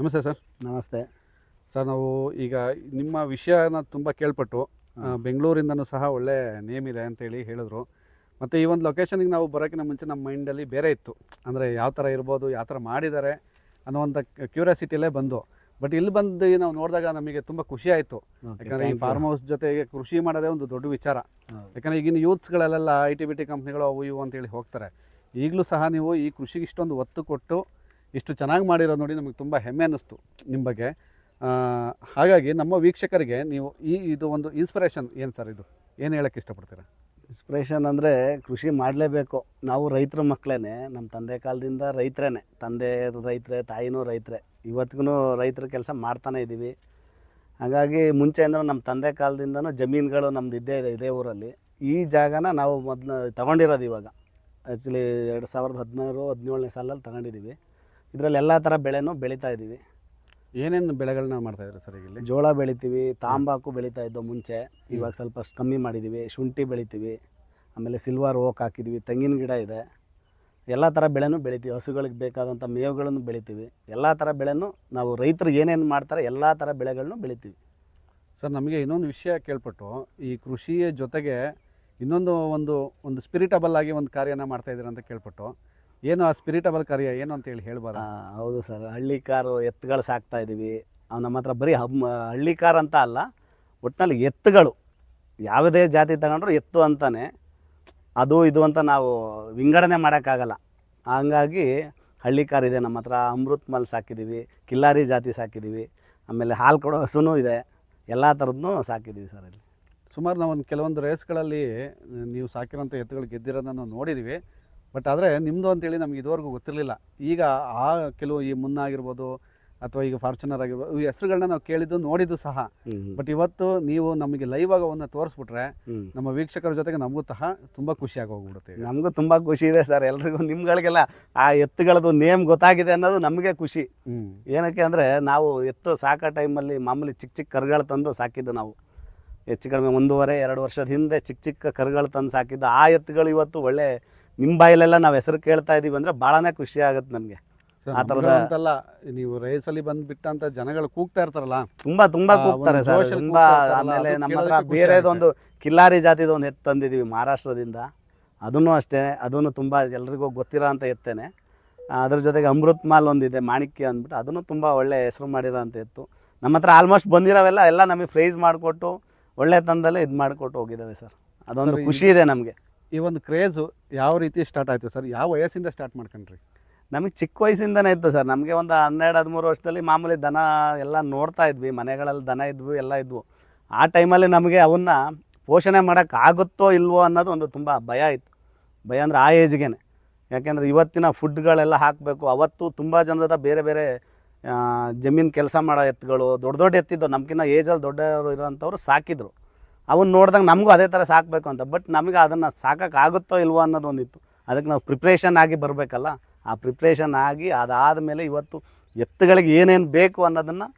ನಮಸ್ತೆ ಸರ್. ನಮಸ್ತೆ. ಸರ್ ನಾವು ಈಗ ನಿಮ್ಮ ವಿಷಯನ ತುಂಬ ಕೇಳ್ಪಟ್ಟು ಬೆಂಗಳೂರಿಂದನೂ ಸಹ ಒಳ್ಳೆ ನೇಮ್ ಇದೆ ಅಂತೇಳಿ ಹೇಳಿದ್ರು. ಮತ್ತು ಈ ಒಂದು ಲೊಕೇಶನಿಗೆ ನಾವು ಬರೋಕ್ಕಿಂತ ಮುಂಚೆ ನಮ್ಮ ಮೈಂಡಲ್ಲಿ ಬೇರೆ ಇತ್ತು. ಅಂದರೆ ಯಾವ ಥರ ಇರ್ಬೋದು ಯಾವ ಥರ ಮಾಡಿದ್ದಾರೆ ಅನ್ನೋವಂಥ ಕ್ಯೂರಿಯಾಸಿಟಿಯಲ್ಲೇ ಬಂದು. ಬಟ್ ಇಲ್ಲಿ ಬಂದು ನಾವು ನೋಡಿದಾಗ ನಮಗೆ ತುಂಬ ಖುಷಿ ಆಯಿತು. ಯಾಕಂದರೆ ಈ ಫಾರ್ಮ್ ಹೌಸ್ ಜೊತೆಗೆ ಕೃಷಿ ಮಾಡೋದೇ ಒಂದು ದೊಡ್ಡ ವಿಚಾರ. ಯಾಕಂದರೆ ಈಗಿನ ಯೂತ್ಸ್ಗಳಲ್ಲೆಲ್ಲ ಐ ಟಿ ಬಿ ಟಿ ಕಂಪ್ನಿಗಳು ಅವು ಇವು ಅಂತೇಳಿ ಹೋಗ್ತಾರೆ. ಈಗಲೂ ಸಹ ನೀವು ಈ ಕೃಷಿಗೆ ಇಷ್ಟೊಂದು ಒತ್ತು ಕೊಟ್ಟು ಇಷ್ಟು ಚೆನ್ನಾಗಿ ಮಾಡಿರೋದು ನೋಡಿ ನಮಗೆ ತುಂಬ ಹೆಮ್ಮೆ ಅನ್ನಿಸ್ತು ನಿಮ್ಮ ಬಗ್ಗೆ. ಹಾಗಾಗಿ ನಮ್ಮ ವೀಕ್ಷಕರಿಗೆ ನೀವು ಈ ಇದು ಒಂದು ಇನ್ಸ್ಪಿರೇಷನ್ ಏನು ಸರ್ ಇದು? ಏನು ಹೇಳೋಕ್ಕೆ ಇಷ್ಟಪಡ್ತೀರಾ? ಇನ್ಸ್ಪಿರೇಷನ್ ಅಂದರೆ ಕೃಷಿ ಮಾಡಲೇಬೇಕು. ನಾವು ರೈತರ ಮಕ್ಕಳೇ ನಮ್ಮ ತಂದೆ ಕಾಲದಿಂದ ರೈತರೇ ತಂದೆ ರೈತರೇ, ತಾಯಿನೂ ರೈತರೇ. ಇವತ್ತಿಗೂ ರೈತರ ಕೆಲಸ ಮಾಡ್ತಾನೆ ಇದ್ದೀವಿ ಹಾಗಾಗಿ ಮುಂಚೆಯಿಂದ ನಮ್ಮ ತಂದೆ ಕಾಲದಿಂದನೂ ಜಮೀನುಗಳು ನಮ್ದು ಇದ್ದೇ ಇದೆ, ಇದೇ ಊರಲ್ಲಿ. ಈ ಜಾಗನ ನಾವು ಮೊದಲು ತಗೊಂಡಿರೋದು ಇವಾಗ. ಆ್ಯಕ್ಚುಲಿ ಎರಡು ಸಾವಿರದ ಹದಿನಾರು, ಹದಿನೇಳನೇ ಸಾಲಲ್ಲಿ ತಗೊಂಡಿದ್ದೀವಿ ಇದರಲ್ಲಿ ಎಲ್ಲ ಥರ ಬೆಳೆನೂ ಬೆಳೀತಾ ಇದ್ದೀವಿ ಏನೇನು ಬೆಳೆಗಳನ್ನ ಮಾಡ್ತಾ ಇದ್ದಾರೆ ಸರ್ ಈಗ ಇಲ್ಲಿ? ಜೋಳ ಬೆಳಿತೀವಿ ತಾಂಬಾಕು ಬೆಳೀತಾ ಇದ್ದೋ ಮುಂಚೆ ಇವಾಗ ಸ್ವಲ್ಪ ಕಮ್ಮಿ ಮಾಡಿದ್ದೀವಿ ಶುಂಠಿ ಬೆಳಿತೀವಿ ಆಮೇಲೆ ಸಿಲ್ವರ್ ಓಕ್ ಹಾಕಿದ್ದೀವಿ ತೆಂಗಿನ ಗಿಡ ಇದೆ. ಎಲ್ಲ ಥರ ಬೆಳೆನೂ ಬೆಳಿತೀವಿ ಹಸುಗಳಿಗೆ ಬೇಕಾದಂಥ ಮೇವುಗಳನ್ನು ಬೆಳಿತೀವಿ. ಎಲ್ಲ ಥರ ಬೆಳೆನೂ ನಾವು ರೈತರು ಏನೇನು ಮಾಡ್ತಾರೆ ಎಲ್ಲ ಥರ ಬೆಳೆಗಳನ್ನು ಬೆಳಿತೀವಿ. ಸರ್ ನಮಗೆ ಇನ್ನೊಂದು ವಿಷಯ ಕೇಳ್ಪಟ್ಟು ಈ ಕೃಷಿಯ ಜೊತೆಗೆ ಇನ್ನೊಂದು ಒಂದು ಒಂದು ಸ್ಪಿರಿಟಬಲ್ ಆಗಿ ಒಂದು ಕಾರ್ಯನ ಮಾಡ್ತಾ ಇದ್ದೀರಾ ಅಂತ ಕೇಳ್ಪಟ್ಟು ಏನು ಆ ಸ್ಪಿರಿಟಬಲ್ ಕರಿಯ ಏನು ಅಂತ ಹೇಳಿ ಹೇಳ್ಬಾರ ಹೌದು ಸರ್. ಹಳ್ಳಿ ಕಾರು ಎತ್ತುಗಳು ಸಾಕ್ತಾ ಇದ್ದೀವಿ ಅವು ನಮ್ಮ ಹತ್ರ ಬರೀ ಹಬ್ ಹಳ್ಳಿ ಕಾರ್ ಅಂತ ಅಲ್ಲ ಒಟ್ಟಿನಲ್ಲಿ ಎತ್ತುಗಳು. ಯಾವುದೇ ಜಾತಿ ತಗೊಂಡ್ರು ಎತ್ತು ಅಂತಾನೆ. ಅದು ಇದು ಅಂತ ನಾವು ವಿಂಗಡಣೆ ಮಾಡೋಕ್ಕಾಗಲ್ಲ. ಹಂಗಾಗಿ ಹಳ್ಳಿ ಕಾರ್ ಇದೆ. ನಮ್ಮ ಹತ್ರ ಅಮೃತ್ ಮಲ್ ಸಾಕಿದ್ದೀವಿ ಕಿಲ್ಲಾರಿ ಜಾತಿ ಸಾಕಿದ್ದೀವಿ ಆಮೇಲೆ ಹಾಲು ಕೊಡೋ ಹಸುನೂ ಇದೆ. ಎಲ್ಲ ಥರದ್ದು ಸಾಕಿದ್ದೀವಿ ಸರ್ ಇಲ್ಲಿ ಸುಮಾರು ನಾವು ಒಂದು ಕೆಲವೊಂದು ರೇಸ್ಗಳಲ್ಲಿ ನೀವು ಸಾಕಿರೋಂಥ ಎತ್ತುಗಳು ಗೆದ್ದಿರೋದನ್ನ ನಾವು ನೋಡಿದ್ದೀವಿ ಬಟ್ ಆದರೆ ನಿಮ್ಮದು ಅಂತೇಳಿ ನಮ್ಗೆ ಇದುವರೆಗೂ ಗೊತ್ತಿರಲಿಲ್ಲ. ಈಗ ಆ ಕೆಲವು ಈ ಮುನ್ನ ಆಗಿರ್ಬೋದು ಅಥವಾ ಈಗ ಫಾರ್ಚುನರ್ ಆಗಿರ್ಬೋದು ಈ ಹೆಸರುಗಳನ್ನ ನಾವು ಕೇಳಿದ್ದು ನೋಡಿದ್ದು ಸಹ. ಬಟ್ ಇವತ್ತು ನೀವು ನಮಗೆ ಲೈವ್ ಆಗ ಒಂದು ತೋರಿಸ್ಬಿಟ್ರೆ ನಮ್ಮ ವೀಕ್ಷಕರ ಜೊತೆಗೆ ನಮಗೂ ಸಹ ತುಂಬ ಖುಷಿಯಾಗಿ ಹೋಗ್ಬಿಡುತ್ತೆ. ನಮಗೂ ತುಂಬ ಖುಷಿ ಇದೆ ಸರ್. ಎಲ್ರಿಗೂ ನಿಮ್ಗಳಿಗೆಲ್ಲ ಆ ಎತ್ತುಗಳದ್ದು ನೇಮ್ ಗೊತ್ತಾಗಿದೆ ಅನ್ನೋದು ನಮಗೆ ಖುಷಿ. ಏನಕ್ಕೆ ಅಂದರೆ ನಾವು ಎತ್ತು ಸಾಕೋ ಟೈಮಲ್ಲಿ ಮಾಮೂಲಿ ಚಿಕ್ಕ ಚಿಕ್ಕ ಕರುಗಳು ತಂದು ಸಾಕಿದ್ದು ನಾವು. ಹೆಚ್ಚು ಕಡಿಮೆ ಒಂದೂವರೆ ಎರಡು ವರ್ಷದ ಹಿಂದೆ ಚಿಕ್ಕ ಚಿಕ್ಕ ಕರುಗಳು ತಂದು ಸಾಕಿದ್ದು ಆ ಎತ್ತುಗಳು ಇವತ್ತು ಒಳ್ಳೆ ನಿಮ್ಮ ಬಾಯಲ್ಲೆಲ್ಲ ನಾವು ಹೆಸರು ಕೇಳ್ತಾ ಇದೀವಿ ಅಂದರೆ ಭಾಳನೇ ಖುಷಿ ಆಗುತ್ತೆ ನನಗೆ ಆ ಥರದ- ಅಂತಲ್ಲ ನೀವು ರೇಸಲ್ಲಿ ಬಂದ್ಬಿಟ್ಟಂತ ಜನಗಳು ಕೂಗ್ತಾ ಇರ್ತಾರಲ್ಲ ತುಂಬಾ ತುಂಬಾ ಕೂಗ್ತಾರೆ ಸರ್. ತುಂಬಾ ಆಮೇಲೆ ನಮ್ಮ ಹತ್ರ ಬೇರೆದೊಂದು ಕಿಲ್ಲಾರಿ ಜಾತಿದು ಒಂದು ಎತ್ತು ತಂದಿದ್ದೀವಿ ಮಹಾರಾಷ್ಟ್ರದಿಂದ. ಅದನ್ನು ಅಷ್ಟೇ ಅದನ್ನು ತುಂಬ ಎಲ್ರಿಗೂ ಗೊತ್ತಿರೋ ಅಂತ ಎತ್ತೇನೆ. ಅದ್ರ ಜೊತೆಗೆ ಅಮೃತ್ ಮಾಲ್ ಒಂದಿದೆ ಮಾಣಿಕ್ಯ ಅಂದ್ಬಿಟ್ಟು ಅದನ್ನು ತುಂಬ ಒಳ್ಳೆ ಹೆಸರು ಮಾಡಿರೋ ಅಂತ ಎತ್ತು. ನಮ್ಮ ಹತ್ರ ಆಲ್ಮೋಸ್ಟ್ ಬಂದಿರೋವೆಲ್ಲ ಎಲ್ಲ ನಮಗೆ ಪ್ರೈಸ್ ಮಾಡಿಕೊಟ್ಟು ಒಳ್ಳೆ ತಂದಲ್ಲೇ ಇದು ಮಾಡಿಕೊಟ್ಟು ಹೋಗಿದ್ದಾವೆ ಸರ್. ಅದೊಂದು ಖುಷಿ ಇದೆ ನಮಗೆ. ಈ ಒಂದು ಕ್ರೇಜು ಯಾವ ರೀತಿ ಸ್ಟಾರ್ಟ್ ಆಯಿತು ಸರ್? ಯಾವ ವಯಸ್ಸಿಂದ ಸ್ಟಾರ್ಟ್ ಮಾಡ್ಕೊಂಡ್ರಿ? ನಮಗೆ ಚಿಕ್ಕ ವಯಸ್ಸಿಂದನೇ ಇತ್ತು ಸರ್. ನಮಗೆ ಒಂದು ಹನ್ನೆರಡು, ಹದಿಮೂರು ವರ್ಷದಲ್ಲಿ ಮಾಮೂಲಿ ದನ ಎಲ್ಲ ನೋಡ್ತಾ ಇದ್ವಿ. ಮನೆಗಳಲ್ಲಿ ದನ ಇದ್ವು, ಎಲ್ಲ ಇದ್ವು. ಆ ಟೈಮಲ್ಲಿ ನಮಗೆ ಅವನ್ನ ಪೋಷಣೆ ಮಾಡೋಕ್ಕಾಗುತ್ತೋ ಇಲ್ವೋ ಅನ್ನೋದು ಒಂದು ತುಂಬ ಭಯ ಇತ್ತು. ಭಯ ಅಂದರೆ ಆ ಏಜ್ಗೆ ಯಾಕೆಂದರೆ ಇವತ್ತಿನ ಫುಡ್ಗಳೆಲ್ಲ ಹಾಕಬೇಕು. ಅವತ್ತು ತುಂಬ ಜನದ ಹತ್ರ ಬೇರೆ ಬೇರೆ ಜಮೀನು ಕೆಲಸ ಮಾಡೋ ಎತ್ತುಗಳು, ದೊಡ್ಡ ದೊಡ್ಡ ಎತ್ತಿದ್ದು. ನಮ್ಗಿನ್ನ ಏಜಲ್ಲಿ ದೊಡ್ಡವರು ಇರೋಂಥವ್ರು ಸಾಕಿದ್ರು. ಅವನ್ನ ನೋಡಿದಾಗ ನಮಗೂ ಅದೇ ಥರ ಸಾಕಬೇಕು ಅಂತ. ಬಟ್ ನಮಗೆ ಅದನ್ನು ಸಾಕೋಕ್ಕಾಗುತ್ತೋ ಇಲ್ವೋ ಅನ್ನೋದು ಒಂದಿತ್ತು. ಅದಕ್ಕೆ ನಾವು ಪ್ರಿಪ್ರೇಷನ್ ಆಗಿ ಬರಬೇಕಲ್ಲ. ಆ ಪ್ರಿಪ್ರೇಷನ್ ಆಗಿ ಅದಾದ ಮೇಲೆ ಇವತ್ತು ಎತ್ತುಗಳಿಗೆ ಏನೇನು ಬೇಕು ಅನ್ನೋದನ್ನು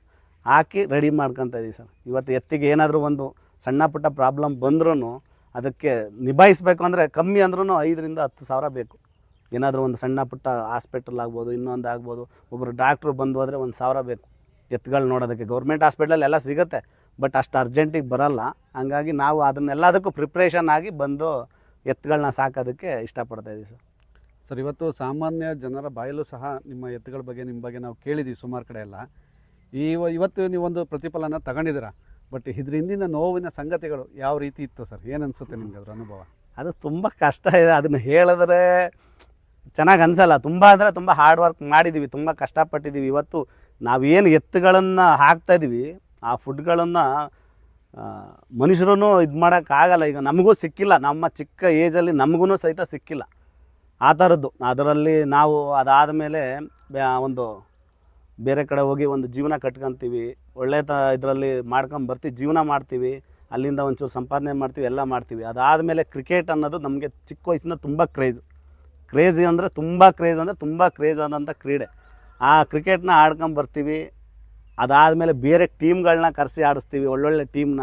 ಹಾಕಿ ರೆಡಿ ಮಾಡ್ಕೊತ ಇದ್ದೀವಿ ಸರ್. ಇವತ್ತು ಎತ್ತಿಗೆ ಏನಾದರೂ ಒಂದು ಸಣ್ಣ ಪುಟ್ಟ ಪ್ರಾಬ್ಲಮ್ ಬಂದ್ರೂ ಅದಕ್ಕೆ ನಿಭಾಯಿಸ್ಬೇಕು ಅಂದರೆ ಕಮ್ಮಿ ಅಂದ್ರೂ ಐದರಿಂದ ಹತ್ತು ಸಾವಿರ ಬೇಕು. ಏನಾದರೂ ಒಂದು ಸಣ್ಣ ಪುಟ್ಟ ಹಾಸ್ಪಿಟಲ್ ಆಗ್ಬೋದು, ಇನ್ನೊಂದು ಆಗ್ಬೋದು. ಒಬ್ಬರು ಡಾಕ್ಟ್ರು ಬಂದು ಹೋದರೆ ಒಂದು ಸಾವಿರ ಬೇಕು. ಎತ್ತುಗಳು ನೋಡೋದಕ್ಕೆ. ಗೌರ್ಮೆಂಟ್ ಹಾಸ್ಪಿಟ್ಲಲ್ಲಿ ಎಲ್ಲ ಸಿಗುತ್ತೆ. ಬಟ್ ಅಷ್ಟು ಅರ್ಜೆಂಟಿಗೆ ಬರಲ್ಲ. ಹಂಗಾಗಿ ನಾವು ಅದನ್ನೆಲ್ಲದಕ್ಕೂ ಪ್ರಿಪ್ರೇಷನ್ ಆಗಿ ಬಂದು ಎತ್ತುಗಳನ್ನ ಸಾಕೋದಕ್ಕೆ ಇಷ್ಟಪಡ್ತಾ ಇದ್ದೀವಿ ಸರ್. ಸರ್ ಇವತ್ತು ಸಾಮಾನ್ಯ ಜನರ ಬಾಯಲ್ಲೂ ಸಹ ನಿಮ್ಮ ಎತ್ತುಗಳ ಬಗ್ಗೆ ನಿಮ್ಮ ಬಗ್ಗೆ ನಾವು ಕೇಳಿದ್ದೀವಿ ಸುಮಾರು ಕಡೆ ಎಲ್ಲ. ಇವ ಇವತ್ತು ನೀವೊಂದು ಪ್ರತಿಫಲನ ತಗೊಂಡಿದ್ದೀರ? ಬಟ್ ಇದ್ರ ಹಿಂದಿನ ನೋವಿನ ಸಂಗತಿಗಳು ಯಾವ ರೀತಿ ಇತ್ತು ಸರ್? ಏನು ಅನಿಸುತ್ತೆ ನಿಮ್ಗೆ ಅದರ ಅನುಭವ? ಅದು ತುಂಬ ಕಷ್ಟ ಇದೆ. ಅದನ್ನು ಹೇಳಿದ್ರೆ ಚೆನ್ನಾಗಿ ಅನಿಸಲ್ಲ. ತುಂಬ ಅಂದರೆ ತುಂಬ ಹಾರ್ಡ್ ವರ್ಕ್ ಮಾಡಿದ್ದೀವಿ ತುಂಬ ಕಷ್ಟಪಟ್ಟಿದ್ದೀವಿ ಇವತ್ತು ನಾವೇನು ಎತ್ತುಗಳನ್ನು ಹಾಕ್ತಾಯಿದ್ದೀವಿ ಆ ಫುಡ್ಗಳನ್ನು ಮನುಷ್ಯರೂ ಇದು ಮಾಡೋಕ್ಕಾಗಲ್ಲ. ಈಗ ನಮಗೂ ಸಿಕ್ಕಿಲ್ಲ. ನಮ್ಮ ಚಿಕ್ಕ ಏಜಲ್ಲಿ ನಮಗೂ ಸಹಿತ ಸಿಕ್ಕಿಲ್ಲ. ಆ ಥರದ್ದು ಅದರಲ್ಲಿ ನಾವು ಅದಾದ ಮೇಲೆ ಒಂದು ಬೇರೆ ಕಡೆ ಹೋಗಿ ಒಂದು ಜೀವನ ಕಟ್ಕೊತೀವಿ. ಒಳ್ಳೆ ತ, ಇದರಲ್ಲಿ ಮಾಡ್ಕೊಂಬರ್ತೀವಿ ಜೀವನ ಮಾಡ್ತೀವಿ. ಅಲ್ಲಿಂದ ಒಂಚೂರು ಸಂಪಾದನೆ ಮಾಡ್ತೀವಿ, ಎಲ್ಲ ಮಾಡ್ತೀವಿ. ಅದಾದ ಮೇಲೆ ಕ್ರಿಕೆಟ್ ಅನ್ನೋದು ನಮಗೆ ಚಿಕ್ಕ ವಯಸ್ಸಿಂದ ತುಂಬ ಕ್ರೇಜ್. ಕ್ರೇಜಿ ಅಂದರೆ ತುಂಬ ಕ್ರೇಜ್ ಅಂದರೆ ತುಂಬ ಕ್ರೇಜ್ ಆದಂಥ ಕ್ರೀಡೆ. ಆ ಕ್ರಿಕೆಟ್ನ ಆಡ್ಕೊಂಡು ಬರ್ತೀವಿ. ಅದಾದಮೇಲೆ ಬೇರೆ ಟೀಮ್ಗಳನ್ನ ಕರೆಸಿ ಆಡಿಸ್ತೀವಿ, ಒಳ್ಳೊಳ್ಳೆ ಟೀಮ್ನ.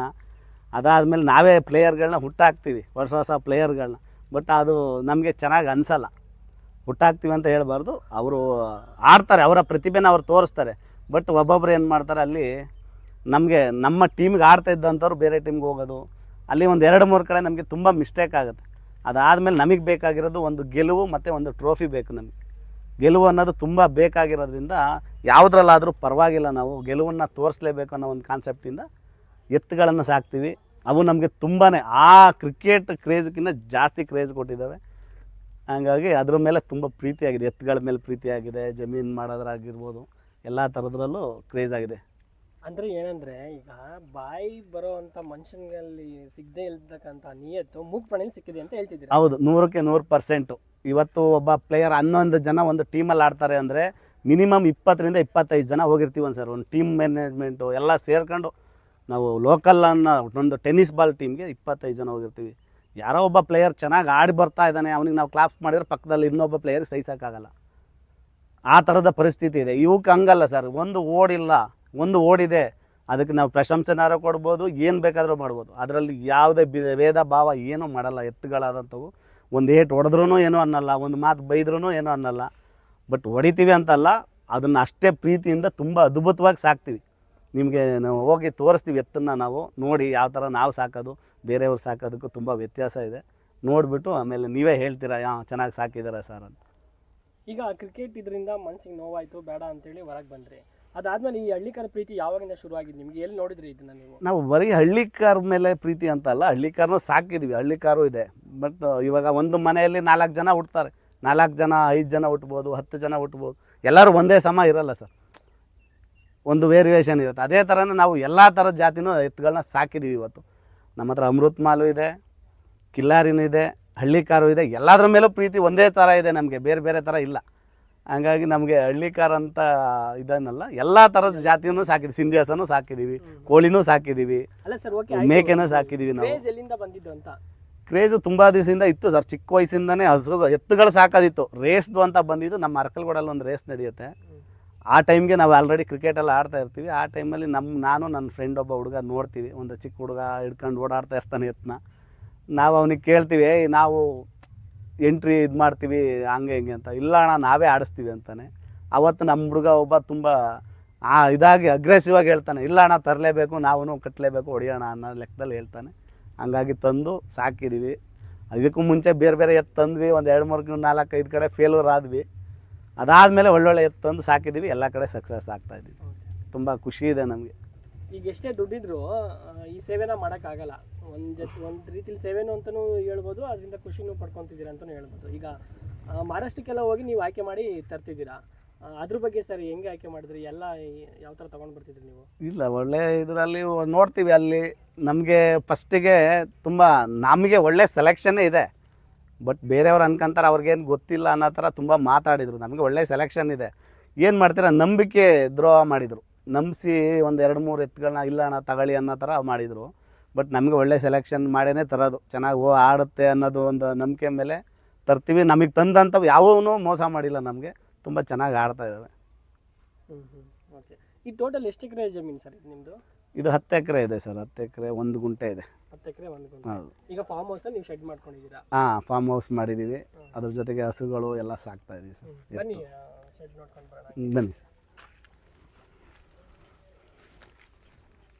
ಅದಾದಮೇಲೆ ನಾವೇ ಪ್ಲೇಯರ್ಗಳನ್ನ ಹುಟ್ಟಾಕ್ತೀವಿ ಹೊಸ ಹೊಸ ಪ್ಲೇಯರ್ಗಳನ್ನ. ಬಟ್ ಅದು ನಮಗೆ ಚೆನ್ನಾಗಿ ಅನಿಸಲ್ಲ. ಹುಟ್ಟಾಕ್ತೀವಿ ಅಂತ ಹೇಳಬಾರ್ದು. ಅವರು ಆಡ್ತಾರೆ, ಅವರ ಪ್ರತಿಭೆನ ಅವ್ರು ತೋರಿಸ್ತಾರೆ. ಬಟ್ ಒಬ್ಬೊಬ್ರು ಏನು ಮಾಡ್ತಾರೆ ಅಲ್ಲಿ, ನಮಗೆ ನಮ್ಮ ಟೀಮ್ಗೆ ಆಡ್ತಾ ಇದ್ದಂಥವ್ರು ಬೇರೆ ಟೀಮ್ಗೆ ಹೋಗೋದು. ಅಲ್ಲಿ ಒಂದು ಎರಡು, ಮೂರು ಕಡೆ ನಮಗೆ ತುಂಬ ಮಿಸ್ಟೇಕ್ ಆಗುತ್ತೆ. ಅದಾದಮೇಲೆ ನಮಗೆ ಬೇಕಾಗಿರೋದು ಒಂದು ಗೆಲುವು ಮತ್ತು ಒಂದು ಟ್ರೋಫಿ ಬೇಕು ನಮಗೆ. ಗೆಲುವು ಅನ್ನೋದು ತುಂಬ ಬೇಕಾಗಿರೋದ್ರಿಂದ ಯಾವುದ್ರಲ್ಲಾದರೂ ಪರವಾಗಿಲ್ಲ ನಾವು ಗೆಲುವನ್ನು ತೋರಿಸ್ಲೇಬೇಕು ಅನ್ನೋ ಒಂದು ಕಾನ್ಸೆಪ್ಟಿಂದ ಎತ್ತುಗಳನ್ನು ಸಾಕ್ತೀವಿ. ಅವು ನಮಗೆ ತುಂಬಾ ಆ ಕ್ರಿಕೆಟ್ ಕ್ರೇಜ್ಗಿಂತ ಜಾಸ್ತಿ ಕ್ರೇಜ್ ಕೊಟ್ಟಿದ್ದಾವೆ. ಹಾಗಾಗಿ ಅದ್ರ ಮೇಲೆ ತುಂಬ ಪ್ರೀತಿಯಾಗಿದೆ, ಎತ್ತುಗಳ ಮೇಲೆ ಪ್ರೀತಿಯಾಗಿದೆ, ಜಮೀನು ಮಾಡೋದ್ರಾಗಿರ್ಬೋದು, ಎಲ್ಲ ಥರದ್ರಲ್ಲೂ ಕ್ರೇಜ್ ಆಗಿದೆ. ಅಂದ್ರೆ ಏನಂದರೆ, ಈಗ ಬಾಯಿ ಬರೋವಂಥ ಮನುಷ್ಯನಲ್ಲಿ ಸಿಗದೆ ಇರ್ತಕ್ಕಂಥ ನಿಯತ್ತು ಮೂಗ್ ಪ್ರಾಣಿಲಿ ಸಿಕ್ಕಿದೆ ಅಂತ ಹೇಳ್ತಿದ್ದೀರಾ? ಹೌದು, ನೂರಕ್ಕೆ ನೂರು ಪರ್ಸೆಂಟು. ಇವತ್ತು ಒಬ್ಬ ಪ್ಲೇಯರ್ ಹನ್ನೊಂದು ಜನ ಒಂದು ಟೀಮಲ್ಲಿ ಆಡ್ತಾರೆ ಅಂದರೆ ಮಿನಿಮಮ್ ಇಪ್ಪತ್ತರಿಂದ ಇಪ್ಪತ್ತೈದು ಜನ ಹೋಗಿರ್ತೀವಿ ಸರ್ ಒಂದು ಟೀಮ್ ಮ್ಯಾನೇಜ್ಮೆಂಟು ಎಲ್ಲ ಸೇರ್ಕೊಂಡು ನಾವು ಲೋಕಲ್ ಅನ್ನೋ ಒಂದು ಟೆನ್ನಿಸ್ ಬಾಲ್ ಟೀಮ್ಗೆ ಇಪ್ಪತ್ತೈದು ಜನ ಹೋಗಿರ್ತೀವಿ. ಯಾರೋ ಒಬ್ಬ ಪ್ಲೇಯರ್ ಚೆನ್ನಾಗಿ ಆಡಿ ಬರ್ತಾ ಇದ್ದಾನೆ, ಅವನಿಗೆ ನಾವು ಕ್ಲಾಪ್ ಮಾಡಿದ್ರೆ ಪಕ್ಕದಲ್ಲಿ ಇನ್ನೊಬ್ಬ ಪ್ಲೇಯರ್ ಸಹಿಸೋಕ್ಕಾಗಲ್ಲ ಆ ಥರದ ಪರಿಸ್ಥಿತಿ ಇದೆ. ಇವಕ್ಕೆ ಹಂಗಲ್ಲ ಸರ್. ಒಂದು ಓಡಿಲ್ಲ ಒಂದು ಓಡಿದೆ, ಅದಕ್ಕೆ ನಾವು ಪ್ರಶಂಸೆನಾರು ಕೊಡ್ಬೋದು, ಏನು ಬೇಕಾದರೂ ಮಾಡ್ಬೋದು. ಅದರಲ್ಲಿ ಯಾವುದೇ ಬಿ- ಭೇದ ಭಾವ ಏನೂ ಮಾಡಲ್ಲ, ಎತ್ತುಗಳಾದಂಥವು. ಒಂದು ಏಟು ಹೊಡೆದ್ರೂ ಏನೂ ಅನ್ನಲ್ಲ, ಒಂದು ಮಾತು ಬೈದ್ರೂ ಏನೂ ಅನ್ನಲ್ಲ. ಬಟ್ ಹೊಡಿತೀವಿ ಅಂತಲ್ಲ, ಅದನ್ನು ಅಷ್ಟೇ ಪ್ರೀತಿಯಿಂದ ತುಂಬ ಅದ್ಭುತವಾಗಿ ಸಾಕ್ತೀವಿ. ನಿಮಗೆ ನಾವು ಹೋಗಿ ತೋರಿಸ್ತೀವಿ ಎತ್ತನ್ನು ನಾವು, ನೋಡಿ ಯಾವ ಥರ ನಾವು ಸಾಕೋದು, ಬೇರೆಯವ್ರು ಸಾಕೋದಕ್ಕೂ ತುಂಬ ವ್ಯತ್ಯಾಸ ಇದೆ. ನೋಡಿಬಿಟ್ಟು ಆಮೇಲೆ ನೀವೇ ಹೇಳ್ತೀರಾ, ಯಾ, ಚೆನ್ನಾಗಿ ಸಾಕಿದ್ದೀರಾ ಸರ್ ಅಂತ. ಈಗ ಕ್ರಿಕೆಟ್ ಇದರಿಂದ ಮನಸ್ಸಿಗೆ ನೋವಾಯಿತು, ಬೇಡ ಅಂತೇಳಿ ಹೊರಗೆ ಬಂದ್ರಿ. ಅದಾದ್ಮೇಲೆ ಈ ಹಳ್ಳಿಕಾರ ಪ್ರೀತಿ ಯಾವಾಗಿಂದ ಶುರುವಾಗಿದೆ? ನಿಮ್ಗೆ ಎಲ್ಲಿ ನೋಡಿದ್ರಿ ಇದನ್ನ ನೀವು? ನಾವು ಬರೀ ಹಳ್ಳಿಕಾರ ಮೇಲೆ ಪ್ರೀತಿ ಅಂತ ಅಲ್ಲ ಹಳ್ಳಿಕಾರನೂ ಸಾಕಿದ್ವಿ, ಹಳ್ಳಿಕಾರು ಇದೆ. ಬಟ್ ಇವಾಗ ಒಂದು ಮನೆಯಲ್ಲಿ ನಾಲ್ಕು ಜನ ಹುಟ್ತಾರೆ. ನಾಲ್ಕು ಜನ, ಐದು ಜನ ಹುಟ್ಬೋದು, ಹತ್ತು ಜನ ಹುಟ್ಬೋದು. ಎಲ್ಲರೂ ಒಂದೇ ಸಮ ಇರಲ್ಲ ಸರ್. ಒಂದು ವೇರಿಯೇಷನ್ ಇರುತ್ತೆ. ಅದೇ ಥರನೇ ನಾವು ಎಲ್ಲ ಥರದ ಜಾತಿನೂ ಎತ್ತುಗಳನ್ನ ಸಾಕಿದ್ದೀವಿ ಇವತ್ತು. ನಮ್ಮ ಹತ್ರ ಅಮೃತ್ ಮಾಲು ಇದೆ, ಕಿಲ್ಲಾರಿನೂ ಇದೆ, ಹಳ್ಳಿಕಾರು ಇದೆ. ಎಲ್ಲದರ ಮೇಲೂ ಪ್ರೀತಿ ಒಂದೇ ಥರ ಇದೆ ನಮಗೆ. ಬೇರೆ ಬೇರೆ ಥರ ಇಲ್ಲ. ಹಂಗಾಗಿ ನಮಗೆ ಹಳ್ಳಿಕಾರ ಅಂತ ಇದನ್ನಲ್ಲ ಎಲ್ಲ ಥರದ ಜಾತಿನೂ ಸಾಕಿದ್ವಿ. ಸಿಂಧಿ ಹಸನೂ ಸಾಕಿದ್ದೀವಿ ಕೋಳಿನೂ ಸಾಕಿದ್ದೀವಿ ಮೇಕೆನೂ ಸಾಕಿದ್ದೀವಿ ನಾವು. ಅಂತ? ಕ್ರೇಜು ತುಂಬ ದಿವಸದಿಂದ ಇತ್ತು ಸರ್ ಚಿಕ್ಕ ವಯಸ್ಸಿಂದನೇ ಹಸು ಎತ್ತುಗಳು ಸಾಕೋದಿತ್ತು. ರೇಸ್ದು ಅಂತ ಬಂದಿದ್ದು ನಮ್ಮ ಅರ್ಕಲ್ಗೋಡಲ್ಲಿ ಒಂದು ರೇಸ್ ನಡೆಯುತ್ತೆ. ಆ ಟೈಮ್ಗೆ ನಾವು ಆಲ್ರೆಡಿ ಕ್ರಿಕೆಟೆಲ್ಲ ಆಡ್ತಾ ಇರ್ತೀವಿ. ಆ ಟೈಮಲ್ಲಿ ನಮ್ಮ ನಾನು ನನ್ನ ಫ್ರೆಂಡ್ ಒಬ್ಬ ಹುಡುಗ ನೋಡ್ತೀವಿ. ಒಂದು ಚಿಕ್ಕ ಹುಡುಗ ಹಿಡ್ಕೊಂಡು ಓಡಾಡ್ತಾ ಇರ್ತಾನೆ ಎತ್ತನ ನಾವು ಅವನಿಗೆ ಕೇಳ್ತೀವಿ ನಾವು ಎಂಟ್ರಿ ಇದು ಮಾಡ್ತೀವಿ ಹಂಗೆ ಹಿಂಗೆ ಅಂತ. ಇಲ್ಲ ಅಣ್ಣ ನಾವೇ ಆಡಿಸ್ತೀವಿ ಅಂತಾನೆ. ಅವತ್ತು ನಮ್ಮ ಹುಡುಗ ಒಬ್ಬ ತುಂಬ ಆ ಇದಾಗಿ ಅಗ್ರೆಸಿವ್ ಆಗಿ ಹೇಳ್ತಾನೆ ಇಲ್ಲ ಅಣ್ಣ ತರಲೇಬೇಕು ನಾವೂ ಕಟ್ಟಲೇಬೇಕು ಹೊಡಿಯೋಣ ಅನ್ನೋ ಲೆಕ್ಕದಲ್ಲಿ ಹೇಳ್ತಾನೆ. ಹಂಗಾಗಿ ತಂದು ಸಾಕಿದ್ದೀವಿ ಅದಕ್ಕೂ ಮುಂಚೆ ಬೇರೆ ಬೇರೆ ಎತ್ತು ತಂದ್ವಿ ಒಂದು ಎರಡು ಮೂರು ನಾಲ್ಕು ಐದು ಕಡೆ ಫೇಲ್ಯೂರ್ ಆದ್ವಿ. ಅದಾದಮೇಲೆ ಒಳ್ಳೊಳ್ಳೆ ಎತ್ತು ತಂದು ಸಾಕಿದ್ದೀವಿ ಎಲ್ಲ ಕಡೆ ಸಕ್ಸಸ್ ಆಗ್ತಾಯಿದ್ದೀವಿ ತುಂಬ ಖುಷಿ ಇದೆ ನಮಗೆ. ಈಗ ಎಷ್ಟೇ ದುಡ್ಡಿದ್ರು ಈ ಸೇವೆನ ಮಾಡೋಕ್ಕಾಗಲ್ಲ. ಒಂದು ಜೊತೆ ಒಂದು ರೀತಿಲಿ ಸೇವೆನೂ ಅಂತಲೂ ಹೇಳ್ಬೋದು, ಅದರಿಂದ ಖುಷಿನೂ ಪಡ್ಕೊತಿದ್ದೀರಾ ಅಂತಲೂ ಹೇಳ್ಬೋದು. ಈಗ ಮಹಾರಾಷ್ಟ್ರಕ್ಕೆಲ್ಲ ಹೋಗಿ ನೀವು ಆಯ್ಕೆ ಮಾಡಿ ತರ್ತಿದ್ದೀರಾ? ಅದ್ರ ಬಗ್ಗೆ ಸರ್ ಹೆಂಗೆ ಆಯ್ಕೆ ಮಾಡಿದ್ರಿ? ಎಲ್ಲ ಯಾವ ಥರ ತೊಗೊಂಡು ಬರ್ತಿದ್ರಿ ನೀವು? ಇಲ್ಲ, ಒಳ್ಳೆ ಇದರಲ್ಲಿ ನೋಡ್ತೀವಿ ಅಲ್ಲಿ. ನಮಗೆ ಫಸ್ಟಿಗೆ ತುಂಬ, ನಮಗೆ ಒಳ್ಳೆ ಸೆಲೆಕ್ಷನ್ನೇ ಇದೆ. ಬಟ್ ಬೇರೆಯವ್ರು ಅನ್ಕೊಂತಾರೆ ಅವ್ರಿಗೇನು ಗೊತ್ತಿಲ್ಲ ಅನ್ನೋ ಥರ ತುಂಬ ಮಾತಾಡಿದರು. ನಮಗೆ ಒಳ್ಳೆ ಸೆಲೆಕ್ಷನ್ ಇದೆ. ಏನು ಮಾಡ್ತೀರ? ನಂಬಿಕೆ ದ್ರೋಹ ಮಾಡಿದರು. ನಂಬಿಸಿ ಒಂದು ಎರಡು ಮೂರು ಎತ್ತುಗಳನ್ನ ಇಲ್ಲ ಅಣ್ಣ ತಗೊಳ್ಳಿ ಅನ್ನೋ ಥರ ಮಾಡಿದರು. ಬಟ್ ನಮಗೆ ಒಳ್ಳೆ ಸೆಲೆಕ್ಷನ್ ಮಾಡೇ ತರೋದು. ಚೆನ್ನಾಗಿ ಓ ಆಡುತ್ತೆ ಅನ್ನೋದು ಒಂದು ನಂಬಿಕೆ ಮೇಲೆ ತರ್ತೀವಿ. ನಮಗೆ ತಂದಂಥವು ಯಾವೂ ಮೋಸ ಮಾಡಿಲ್ಲ ನಮಗೆ. ತುಂಬ ಚೆನ್ನಾಗಿ ಆಡ್ತಾ ಇದ್ದಾವೆ ಓಕೆ ಈ ಟೋಟಲ್ ಎಷ್ಟು ಎಕರೆ ಜಮೀನು ಸರ್ ಇದು ನಿಮ್ಮದು ಇದು ಹತ್ತು ಎಕರೆ ಇದೆ ಸರ್ ಹತ್ತು ಎಕರೆ ಒಂದು ಗುಂಟೆ ಇದೆ. ಹತ್ತು ಎಕರೆ ಒಂದು ಗುಂಟೆ. ಹೌದು. ಈಗ ಫಾರ್ಮ್ ಹೌಸಲ್ಲಿ ನೀವು ಶೆಡ್ ಮಾಡ್ಕೊಂಡಿದ್ದೀರಾ? ಹಾಂ ಫಾರ್ಮ್ ಹೌಸ್ ಮಾಡಿದ್ದೀವಿ ಅದ್ರ ಜೊತೆಗೆ ಹಸುಗಳು ಎಲ್ಲ ಸಾಕ್ತಾ ಇದೀವಿ ಸರ್. ಬನ್ನಿ ಶೆಡ್ ನೋಡ್ಕೊಂಡು ಬರೋಣ. ಬನ್ನಿ ಸರ್.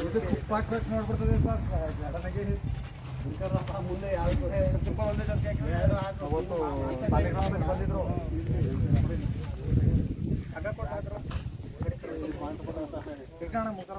ಇದು ತುಪ್ಪ ಹಾಕ್ಬೇಕು ನೋಡ್ಬಿಡ್ತದೆ ಸರ್ ಸಡನ್ನಾಗಿ ಮುಂದೆ ಯಾವುದು ಅವತ್ತು ಸಾಲಿಗ್ರಾಮದಲ್ಲಿ ಬಂದಿದ್ರು ಹಿಡ್ಕಣ ಮುಖರ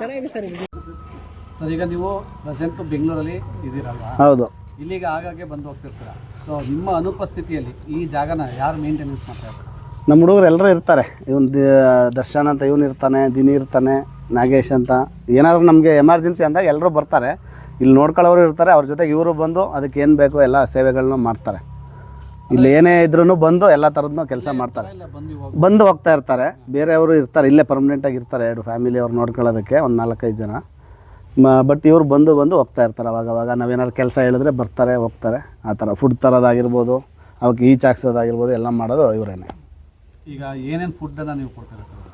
ಚೆನ್ನಾಗಿದೆ ಸರ್ ಸರ್ ಈಗ ನೀವು ಪ್ರೆಸೆಂಟು ಬೆಂಗಳೂರಲ್ಲಿ ಇದ್ದೀರಲ್ವಾ? ಹೌದು. ಇಲ್ಲಿಗೆ ಆಗಾಗೆ ಬಂದು ಹೋಗ್ತಿರ್ತೀರ? ಸೊ ನಿಮ್ಮ ಅನುಪಸ್ಥಿತಿಯಲ್ಲಿ ಈ ಜಾಗನ ಯಾರು ಮೇಂಟೆನೆನ್ಸ್ ಮಾಡ್ತಾರೆ ನಮ್ಮ ಹುಡುಗರು ಎಲ್ಲರೂ ಇರ್ತಾರೆ. ಇವನ್ ದರ್ಶನ್ ಅಂತ ಇವನು ಇರ್ತಾನೆ ದಿನಿ ಇರ್ತಾನೆ ನಾಗೇಶ್ ಅಂತ. ಏನಾದರೂ ನಮಗೆ ಎಮರ್ಜೆನ್ಸಿ ಅಂದಾಗ ಎಲ್ಲರೂ ಬರ್ತಾರೆ. ಇಲ್ಲಿ ನೋಡ್ಕೊಳ್ಳೋರು ಇರ್ತಾರೆ. ಅವ್ರ ಜೊತೆಗೆ ಇವರು ಬಂದು ಅದಕ್ಕೆ ಏನು ಬೇಕೋ ಎಲ್ಲ ಸೇವೆಗಳನ್ನ ಮಾಡ್ತಾರೆ. ಇಲ್ಲಿ ಏನೇ ಇದ್ರೂ ಬಂದು ಎಲ್ಲ ಥರದ್ದು ಕೆಲಸ ಮಾಡ್ತಾರೆ. ಬಂದು ಹೋಗ್ತಾ ಇರ್ತಾರೆ. ಬೇರೆಯವರು ಇರ್ತಾರೆ ಇಲ್ಲೇ ಪರ್ಮನೆಂಟಾಗಿ ಇರ್ತಾರೆ ಎರಡು ಫ್ಯಾಮಿಲಿ ಅವ್ರು ನೋಡ್ಕೊಳ್ಳೋದಕ್ಕೆ ಒಂದು ನಾಲ್ಕೈದು ಜನ. ಬಟ್ ಇವರು ಬಂದು ಬಂದು ಹೋಗ್ತಾ ಇರ್ತಾರೆ ಅವಾಗ ಅವಾಗ. ನಾವೇನಾದ್ರು ಕೆಲಸ ಹೇಳಿದ್ರೆ ಬರ್ತಾರೆ ಹೋಗ್ತಾರೆ. ಆ ಥರ ಫುಡ್ ತರೋದಾಗಿರ್ಬೋದು ಅವಕ್ಕೆ ಈಚ್ ಹಾಕ್ಸೋದಾಗಿರ್ಬೋದು ಎಲ್ಲ ಮಾಡೋದು ಇವರೇನೆ. ಈಗ ಏನೇನು ಫುಡ್ಡನ್ನು ನೀವು ಕೊಡ್ತೀರಾ ಸರ್?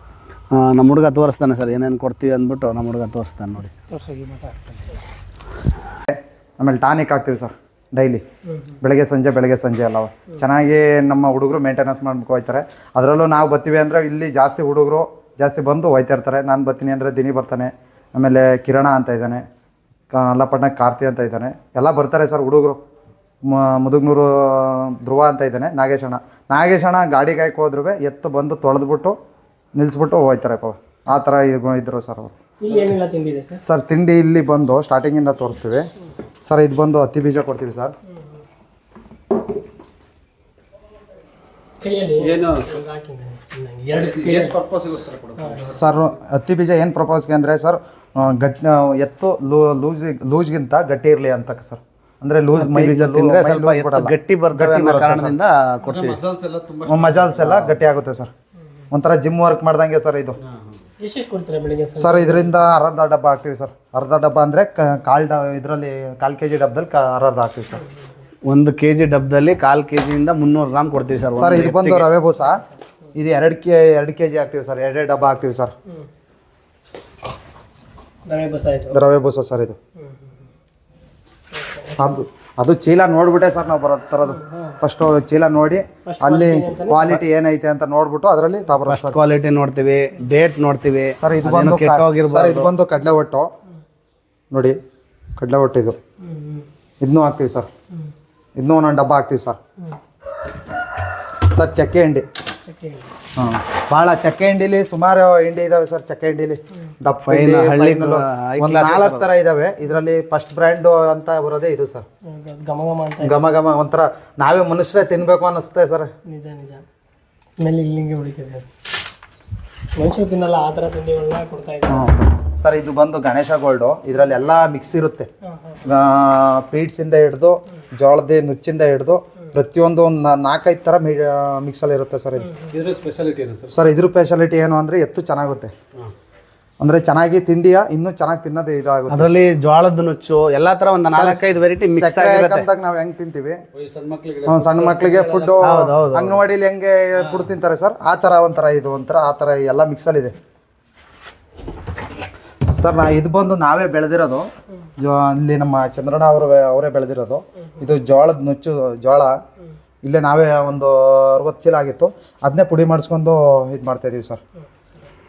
ನಮ್ಮ ಹುಡುಗ ತೋರಿಸ್ತಾನೆ ಸರ್ ಏನೇನು ಕೊಡ್ತೀವಿ ಅಂದ್ಬಿಟ್ಟು ನಮ್ಮ ಹುಡುಗ ತೋರಿಸ್ತಾನೆ ನೋಡಿ. ಆಮೇಲೆ ಟಾನಿಕ್ ಹಾಕ್ತೀವಿ ಸರ್. ಡೈಲಿ. ಬೆಳಗ್ಗೆ ಸಂಜೆ ಬೆಳಗ್ಗೆ ಸಂಜೆ ಅಲ್ಲ ಚೆನ್ನಾಗಿ ನಮ್ಮ ಹುಡುಗರು ಮೇಂಟೆನೆನ್ಸ್ ಮಾಡ್ಬೇಕು ಹೋಗ್ತಾರೆ ಅದರಲ್ಲೂ ನಾವು ಬರ್ತೀವಿ ಅಂದರೆ ಇಲ್ಲಿ ಜಾಸ್ತಿ ಹುಡುಗರು ಜಾಸ್ತಿ ಬಂದು ಹೋಯ್ತಾ ಇರ್ತಾರೆ. ನಾನು ಬರ್ತೀನಿ ಅಂದರೆ ದಿನಿ ಬರ್ತಾನೆ. ಆಮೇಲೆ ಕಿರಣ ಅಂತ ಇದ್ದಾನೆ. ಅಲ್ಲಪಟ್ಟಣ ಕಾರ್ತಿ ಅಂತ ಇದ್ದಾನೆ. ಎಲ್ಲ ಬರ್ತಾರೆ ಸರ್ ಹುಡುಗರು. ಮುದುಗ್ನೂರು ಧ್ರುವ ಅಂತ ಇದ್ದಾನೆ ನಾಗೇಶಣ್ಣ. ನಾಗೇಶಣ್ಣ ಗಾಡಿ ಕಾಯ್ಕೆ ಹೋದ್ರೂ ಎತ್ತು ಬಂದು ತೊಳೆದ್ಬಿಟ್ಟು ನಿಲ್ಲಿಸ್ಬಿಟ್ಟು ಹೋಯ್ತಾರೆ ಪಾಪ. ಆ ಥರ ಇದ್- ಇದ್ರು ಸರ್ ಅವರು. ಸರ್? ತಿಂಡಿ ಇಲ್ಲಿ ಬಂದು ಸ್ಟಾರ್ಟಿಂಗಿಂದ ತೋರಿಸ್ತೀವಿ. ಸರ್ ಇದು ಬಂದು ಹತ್ತಿ ಬೀಜ ಕೊಡ್ತೀವಿ ಸರ್. ಸರ್ ಹತ್ತಿ ಬೀಜ ಏನು ಪ್ರಪೋಸ್ಗೆ ಅಂದರೆ ಸರ್ ಗಟ್ ಎತ್ತು ಲೂ ಲೂಸ್ ಲೂಸ್ಗಿಂತ ಗಟ್ಟಿ ಇರಲಿ ಅಂತ ಸರ್. ಅಂದರೆ ಲೂಸ್ ಮೈ ಬೀಜ ತಿಂದರೆ ಸ್ವಲ್ಪ ಗಟ್ಟಿ ಬರ್ತವೆ ಅನ್ನೋ ಕಾರಣದಿಂದ ಕೊಡ್ತೀವಿ. ಮಸಲ್ಸ್ ಎಲ್ಲ ತುಂಬ ಮಜಾಲ್ಸ್ ಎಲ್ಲ ಗಟ್ಟಿ ಆಗುತ್ತೆ ಸರ್. ಒಂಥರ ಜಿಮ್ ವರ್ಕ್ ಮಾಡ್ದಂಗೆ ಸರ್ ಇದು. ಎಷ್ಟೆಷ್ಟು ಕೊಡ್ತೀರಾ ಬೆಳಿಗ್ಗೆ ಸರ್ ಸರ್ ಇದರಿಂದ ಅರ್ಧ ಡಬ್ಬ ಹಾಕ್ತೀವಿ ಸರ್. ಅರ್ಧ ಡಬ್ಬ ಅಂದರೆ ಕಾಲು ಡ ಇದರಲ್ಲಿ ಕಾಲು ಕೆ ಜಿ ಡಬ್ಬದಲ್ಲಿ ಕ ಅರ್ಧ ಹಾಕ್ತೀವಿ ಸರ್. ಒಂದು ಕೆ ಜಿ ಡಬ್ಬದಲ್ಲಿ ಕಾಲು ಕೆ ಜಿಯಿಂದ ಮುನ್ನೂರು ಗ್ರಾಮ್ ಕೊಡ್ತೀವಿ ಸರ್. ಸರ್ ಇದು ಬಂದು ರವೆ ಬೂಸ ಇದು ಎರಡು ಕೆ ಎರಡು ಕೆ ಜಿ ಹಾಕ್ತೀವಿ ಸರ್. ಎರಡೆರಡು ಡಬ್ಬ ಹಾಕ್ತೀವಿ ಸರ್. ರವೆ ಬಸ್ ಆಯಿತು. ರವೆ ಬೂಸ ಸರ್ ಇದು. ಅದು ಅದು ಚೀಲ ನೋಡ್ಬಿಟ್ಟೆ ಸರ್ ನಾವು ಬರೋ ತರೋದು ಫಸ್ಟ್ ಚೀಲ ನೋಡಿ ಅಲ್ಲಿ ಕ್ವಾಲಿಟಿ ಏನೈತೆ ಅಂತ ನೋಡ್ಬಿಟ್ಟು ಅದರಲ್ಲಿ ತಗೊಬರೋದು ಸರ್. ಕ್ವಾಲಿಟಿ ನೋಡ್ತೀವಿ ಡೇಟ್ ನೋಡ್ತೀವಿ. ಸರ್ ಇದು ಬಂದು ಸರ್ ಇದು ಬಂದು ಕಡಲೆ ಒಟ್ಟು. ನೋಡಿ ಕಡಲೆ ಒಟ್ಟು ಇದು. ಇದನ್ನೂ ಹಾಕ್ತೀವಿ ಸರ್. ಇದನ್ನೂ ಒಂದೊಂದು ಡಬ್ಬ ಹಾಕ್ತೀವಿ ಸರ್. ಸರ್ ಚಕ್ಕೆ ಹಿಂಡಿ. ಹಾಂ ಭಾಳ ಚಕ್ಕೆ ಹಿಂಡಿಲಿ ಸುಮಾರು ಹಿಂಡಿ ಇದಾವೆ ಸರ್ ಚಕ್ಕೆ ಹಿಂಡಿಲಿ. ದಪ್ಪ ಹಿಂಡಿ, ಹಳ್ಳಿ ಒಂದು ನಾಲ್ಕು ಥರ ಇದಾವೆ. ಇದರಲ್ಲಿ ಫಸ್ಟ್ ಬ್ರ್ಯಾಂಡು ಅಂತ ಬರೋದೇ ಇದು ಸರ್. ಘಮ ಘಮ ಅಂತ ಘಮ ಘಮ ಒಂಥರ ನಾವೇ ಮನುಷ್ಯರೇ ತಿನ್ಬೇಕು ಅನ್ನಿಸುತ್ತೆ ಸರ್. ನಿಜ ನಿಜ. ಸ್ಮೆಲ್ ಇಲ್ಲಿಂಗೆ ಉಳಿತದೆ. ಮನುಷ್ಯರು ತಿನ್ನಲ್ಲ ಆ ಥರ ತಿಂಡಿಗಳನ್ನ ಕೊಡ್ತಾ ಇದ್ದಾರೆ. ಹಾಂ ಸರ್. ಸರ್ ಇದು ಬಂದು ಗಣೇಶ ಗೋಲ್ಡು. ಇದರಲ್ಲಿ ಎಲ್ಲ ಮಿಕ್ಸ್ ಇರುತ್ತೆ. ಪೀಟ್ಸಿಂದ ಹಿಡಿದು ಜೋಳದ ನುಚ್ಚಿಂದ ಹಿಡಿದು ಪ್ರತಿಯೊಂದು ಒಂದು ನಾಲ್ಕೈದು ಥರ ಮಿ ಮಿಕ್ಸಲ್ಲಿ ಇರುತ್ತೆ ಸರ್ ಇದು. ಇದ್ರ ಸ್ಪೆಷಾಲಿಟಿ ಏನು ಸರ್? ಸರ್ ಇದ್ರ ಸ್ಪೆಷಾಲಿಟಿ ಏನು ಅಂದರೆ ಎತ್ತು ಚೆನ್ನಾಗುತ್ತೆ. ಅಂದರೆ ಚೆನ್ನಾಗಿ ತಿಂಡಿಯ ಇನ್ನೂ ಚೆನ್ನಾಗಿ ತಿನ್ನೋದು ಇದಾಗುತ್ತೆ. ಅದರಲ್ಲಿ ಜೋಳದ ನುಚ್ಚು ಎಲ್ಲಾ ತರ ಒಂದು ನಾಲ್ಕೈದು ವೆರೈಟಿ ಮಿಕ್ಸ್ ಸಕ್ಕರೆ ಆಗಿರುತ್ತೆ. ನಾವು ಹೆಂಗೆ ತಿಂತೀವಿ? ಈ ಸಣ್ಣ ಮಕ್ಳಿಗೆ ಹ್ಮ್, ಸಣ್ಣ ಮಕ್ಕಳಿಗೆ ಫುಡ್ಡು ಹೌದು, ಹೌದು. ಅಂಗನವಾಡಿಲಿ ಹೆಂಗೆ ಫುಡ್ ತಿಂತಾರೆ ಸರ್? ಆ ಥರ ಒಂಥರ ಇದು ಒಂಥರ ಆ ಥರ ಎಲ್ಲ ಮಿಕ್ಸಲ್ಲಿದೆ ಸರ್ ನಾ ಇದು ಬಂದು ನಾವೇ ಬೆಳೆದಿರೋದು. ಜೋ ಇಲ್ಲಿ ನಮ್ಮ ಚಂದ್ರಣ್ಣ ಅವರು ಅವರೇ ಬೆಳೆದಿರೋದು. ಇದು ಜೋಳದ ನುಚ್ಚು ಜೋಳ. ಇಲ್ಲೇ ನಾವೇ ಒಂದು ಅರವತ್ತು ಚೀಲ ಆಗಿತ್ತು. ಅದನ್ನೇ ಪುಡಿ ಮಾಡಿಸ್ಕೊಂಡು ಇದು ಮಾಡ್ತಾ ಇದೀವಿ ಸರ್.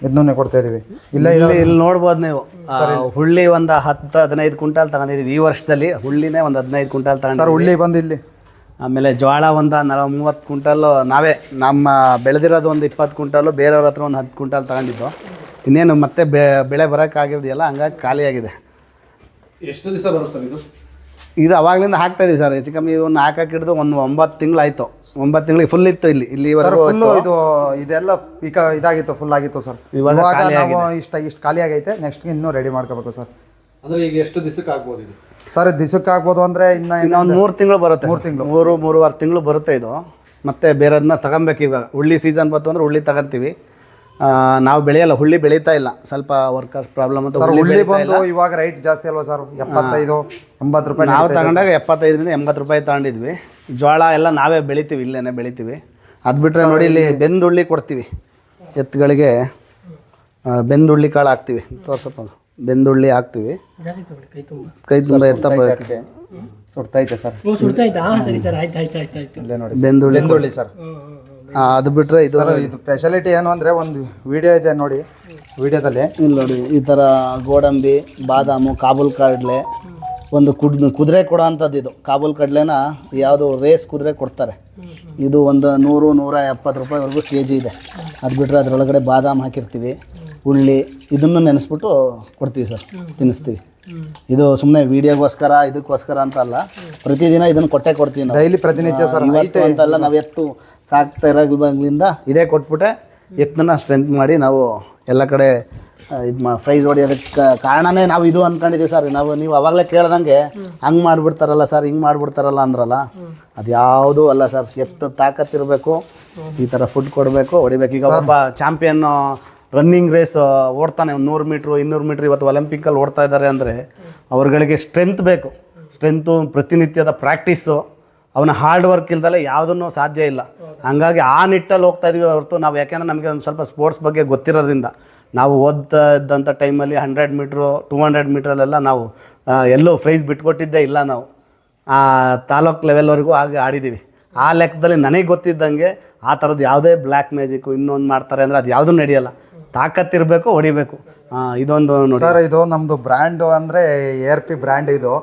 ಇದನ್ನೇ ಕೊಡ್ತಾ ಇದೀವಿ. ಇಲ್ಲ ಇಲ್ಲಿ ಇಲ್ಲಿ ನೋಡ್ಬೋದು ನೀವು. ಆ, ಹುಳ್ಳಿ ಒಂದು ಹತ್ತು ಹದಿನೈದು ಕ್ವಿಂಟಲ್ ತಗೊಂಡಿದ್ದೀವಿ ಈ ವರ್ಷದಲ್ಲಿ ಹುಳ್ಳಿನೇ ಒಂದು ಹದಿನೈದು ಕ್ವಿಂಟಾಲ್ ಸರ್ ತಗೊಂಡು ಹುಳ್ಳಿ ಬಂದು ಇಲ್ಲಿ. ಆಮೇಲೆ ಜೋಳ ಒಂದು ನಲ ಮೂವತ್ತು ಕ್ವಿಂಟಲ್ಲು ನಾವೇ ನಮ್ಮ ಬೆಳೆದಿರೋದು ಒಂದು ಇಪ್ಪತ್ತು ಕ್ವಿಂಟಲ್ಲು ಬೇರೆಯವ್ರ ಹತ್ರ ಒಂದು ಹತ್ತು ಕ್ವಿಂಟಲ್ ತಗೊಂಡಿದ್ದು. ಇನ್ನೇನು ಮತ್ತೆ ಬೆ ಬೆಳೆ ಬರೋಕ್ಕಾಗಿರ್ದಿಲ್ಲ ಹಂಗಾಗಿ ಖಾಲಿಯಾಗಿದೆ. ಎಷ್ಟು ದಿವಸ ಬರುತ್ತೆ ಸರ್ ಇದು? ಇದು ಅವಾಗಲಿಂದ ಹಾಕ್ತಾ ಇದ್ದೀವಿ ಸರ್ ಹೆಚ್ಚು ಕಮ್ಮಿ ಒಂದು ಹಾಕಕ್ಕೆ ಹಿಡಿದು ಒಂದು ಒಂಬತ್ತು ತಿಂಗಳಾಯ್ತು. ಒಂಬತ್ತು ತಿಂಗಳಿಗೆ ಫುಲ್ ಇತ್ತು ಇಲ್ಲಿ ಇಲ್ಲಿ ಫುಲ್ಲು ಇದು ಇದೆಲ್ಲ ಈಗ ಇದಾಗಿತ್ತು ಫುಲ್ ಆಗಿತ್ತು ಸರ್ ಇವಾಗ ಇವಾಗ ಖಾಲಿ ನಾವು ಇಷ್ಟ ಇಷ್ಟು ಖಾಲಿ ಆಗೈತೆ ನೆಕ್ಸ್ಟ್ ಇನ್ನೂ ರೆಡಿ ಮಾಡ್ಕೋಬೇಕು ಸರ್ ಅಂದ್ರೆ ಈಗ ಎಷ್ಟು ದಿವಸಕ್ಕೆ ಆಗ್ಬೋದು ಇದು? ಸರ್ ದಿವಸಕ್ಕೆ ಆಗ್ಬೋದು ಅಂದರೆ ಇನ್ನ ಇನ್ನು ಇನ್ನೊಂದು ಮೂರು ತಿಂಗಳು ಬರುತ್ತೆ. ಮೂರು. ತಿಂಗಳು. ಮೂರು ಮೂರುವರೆ ತಿಂಗಳು ಬರುತ್ತೆ ಇದು. ಮತ್ತೆ ಬೇರೆದನ್ನ ತಗೊಬೇಕು ಇವಾಗ ಹುಳ್ಳಿ ಸೀಸನ್ ಬಂತು ಅಂದ್ರೆ ಹುಳ್ಳಿ ತಗೊಂತೀವಿ. ನಾವು ಬೆಳೆಯಲ್ಲ ಹುಳ್ಳಿ ಬೆಳೀತಾ ಇಲ್ಲ. ಸ್ವಲ್ಪ ವರ್ಕರ್ಸ್ ಪ್ರಾಬ್ಲಮ್ ಅಂತ ಸರ್ ಹುಳ್ಳಿ ಉಳ್ಳಿ ಬೆಳೀತಾ ಬಂದು ಇವಾಗ ರೈಟ್ ಜಾಸ್ತಿ ಅಲ್ವಾ ಸರ್? ಎಪ್ಪತ್ತೈದು ಎಂಬತ್ತು ರೂಪಾಯಿ ನಾವು ತಗೊಂಡಾಗ ಎಪ್ಪತ್ತೈದರಿಂದ ಎಂಬತ್ತು ರೂಪಾಯಿ ತಗೊಂಡಿದ್ವಿ. ಜೋಳ ಎಲ್ಲ ನಾವೇ ಬೆಳಿತೀವಿ ಇಲ್ಲೇನೆ ಬೆಳಿತೀವಿ. ಅದು ಬಿಟ್ಟರೆ ನೋಡಿ ಇಲ್ಲಿ ಬೆಂದುಳ್ಳಿ ಕೊಡ್ತೀವಿ. ಎತ್ತುಗಳಿಗೆ ಆ, ಬೆಂದುಳ್ಳಿ ಕಾಳು ಹಾಕ್ತೀವಿ. ತೋರ್ಸಪ್ಪ. ಅದು ಬೆಂದುಳ್ಳಿ ಹಾಕ್ತೀವಿ. ಜಾಸ್ತಿ ತಗೊಳ್ಳಿ ಕೈ ತುಂಬ. ಕೈ ತುಂಬ ಎತ್ತ ಸುಡ್ತೈತೆ ಸರ್. ಓ ಹಾಂ ಸರಿ ಸರ್ ಆಯ್ತು ಆಯ್ತು ಆಯ್ತು ಆಯ್ತು. ಇಲ್ಲೇ ನೋಡಿ ಬೆಂದುಳ್ಳಿ. ಬೆಂದುಳ್ಳಿ ಸರ್. ಹ್ಞೂ ಹ್ಞೂ ಹ್ಞೂ ಆ, ಅದು ಬಿಟ್ರೆ ಇದು ಇದು ಸ್ಪೆಷಾಲಿಟಿ ಏನು ಅಂದರೆ ಒಂದು ವಿಡಿಯೋ ಇದೆ ನೋಡಿ ವಿಡಿಯೋದಲ್ಲಿ ಇಲ್ಲಿ ನೋಡಿ ಈ ಥರ ಗೋಡಂಬಿ ಬಾದಾಮು ಕಾಬೂಲ್ ಕಡಲೆ ಒಂದು ಕುಡ್ ಕುದುರೆ ಕೊಡೋ ಅಂಥದ್ದು ಇದು. ಕಾಬೂಲ್ ಕಡಲೆನ ಯಾವುದು ರೇಸ್ ಕುದುರೆ ಕೊಡ್ತಾರೆ. ಇದು ಒಂದು ನೂರು ನೂರ ಎಪ್ಪತ್ತು ರೂಪಾಯಿವರೆಗೂ ಕೆ ಜಿ ಇದೆ. ಅದು ಬಿಟ್ಟರೆ ಅದರೊಳಗಡೆ ಬಾದಾಮ್ ಹಾಕಿರ್ತೀವಿ ಉಳ್ಳಿ ಇದನ್ನು ನೆನೆಸ್ಬಿಟ್ಟು ಕೊಡ್ತೀವಿ ಸರ್ ತಿನ್ನಿಸ್ತೀವಿ. ಇದು ಸುಮ್ಮನೆ ವಿಡಿಯೋಗೋಸ್ಕರ ಇದಕ್ಕೋಸ್ಕರ ಅಂತ ಅಲ್ಲ ಪ್ರತಿದಿನ ಇದನ್ನು ಕೊಟ್ಟೆ ಕೊಡ್ತೀನಿ ಡೈಲಿ ಪ್ರತಿನಿತ್ಯ ಸರ್ ಇವತ್ತು ಅಂತಲ್ಲ ನಾವು ಎತ್ತು ಸಾಕ್ತಾ ಇರೋದ್ರಿಂದ ಇದೇ ಕೊಟ್ಬಿಟ್ಟೆ. ಎತ್ತನ್ನ ಸ್ಟ್ರೆಂತ್ ಮಾಡಿ ನಾವು ಎಲ್ಲ ಕಡೆ ಇದು ಮಾ ಫ್ರೈಸ್ ಹೊಡಿಯೋದಕ್ಕೆ ಕಾರಣನೇ ನಾವು ಇದು ಅಂದ್ಕೊಂಡಿದ್ದೀವಿ ಸರ್. ನಾವು ನೀವು ಅವಾಗಲೇ ಕೇಳ್ದಂಗೆ ಹಂಗೆ ಮಾಡಿಬಿಡ್ತಾರಲ್ಲ ಸರ್ ಹಿಂಗೆ ಮಾಡಿಬಿಡ್ತಾರಲ್ಲ ಅಂದ್ರಲ್ಲ. ಅದು ಯಾವುದೂ ಅಲ್ಲ ಸರ್. ಎತ್ತು ತಾಕತ್ತಿರಬೇಕು ಈ ಥರ ಫುಡ್ ಕೊಡಬೇಕು ಹೊಡಿಬೇಕು. ಈಗ ಒಬ್ಬ ಚಾಂಪಿಯನ್ ರನ್ನಿಂಗ್ ರೇಸ್ ಓಡ್ತಾನೆ. ಒಂದು ನೂರು ಮೀಟ್ರು, ಇನ್ನೂರು ಮೀಟ್ರ್ ಇವತ್ತು ಒಲಿಂಪಿಕಲ್ಲಿ ಓಡ್ತಾ ಇದ್ದಾರೆ ಅಂದರೆ ಅವ್ರಗಳಿಗೆ ಸ್ಟ್ರೆಂತ್ ಬೇಕು. ಸ್ಟ್ರೆಂತು ಪ್ರತಿನಿತ್ಯದ ಪ್ರಾಕ್ಟೀಸು ಅವನ ಹಾರ್ಡ್ ವರ್ಕ್ ಇಲ್ದಲೆ ಯಾವುದನ್ನು ಸಾಧ್ಯ ಇಲ್ಲ. ಹಾಗಾಗಿ ಆ ನಿಟ್ಟಲ್ಲಿ ಹೋಗ್ತಾ ಇದೀವಿ ಹೊರತು ನಾವು ಯಾಕೆಂದ್ರೆ ನಮಗೆ ಒಂದು ಸ್ವಲ್ಪ ಸ್ಪೋರ್ಟ್ಸ್ ಬಗ್ಗೆ ಗೊತ್ತಿರೋದ್ರಿಂದ. ನಾವು ಓದ್ತಾ ಇದ್ದಂಥ ಟೈಮಲ್ಲಿ ಹಂಡ್ರೆಡ್ ಮೀಟ್ರು ಟೂ ಹಂಡ್ರೆಡ್ ಮೀಟ್ರಲ್ಲೆಲ್ಲ ನಾವು ಎಲ್ಲೋ ಎಲ್ಲೂ ಪ್ರೈಸ್ ಬಿಟ್ಕೊಟ್ಟಿದ್ದೇ ಇಲ್ಲ ನಾವು. ಆ ತಾಲೂಕ್ ಲೆವೆಲ್ವರೆಗೂ ಹಾಗೆ ಆಡಿದ್ದೀವಿ ಆ ಲೆಕ್ಕದಲ್ಲಿ ನನಗೆ ಗೊತ್ತಿದ್ದಂಗೆ ಆ ಥರದ್ದು ಯಾವುದೇ ಬ್ಲ್ಯಾಕ್ ಮ್ಯಾಜಿಕ್ಕು ಇನ್ನೊಂದು ಮಾಡ್ತಾರೆ ಅಂದರೆ ಅದು ಯಾವುದೂ ನಡೆಯಲ್ಲ. ತಾಕತ್ತಿರಬೇಕು ಹೊಡಿಬೇಕು. ಆ, ಇದೊಂದು ನೋಡಿ. ಸರ್ ಇದು ನಮ್ದು ಬ್ರ್ಯಾಂಡ್ ಅಂದ್ರೆ ಏರ್ ಪಿ ಬ್ರ್ಯಾಂಡ್ ಇದು.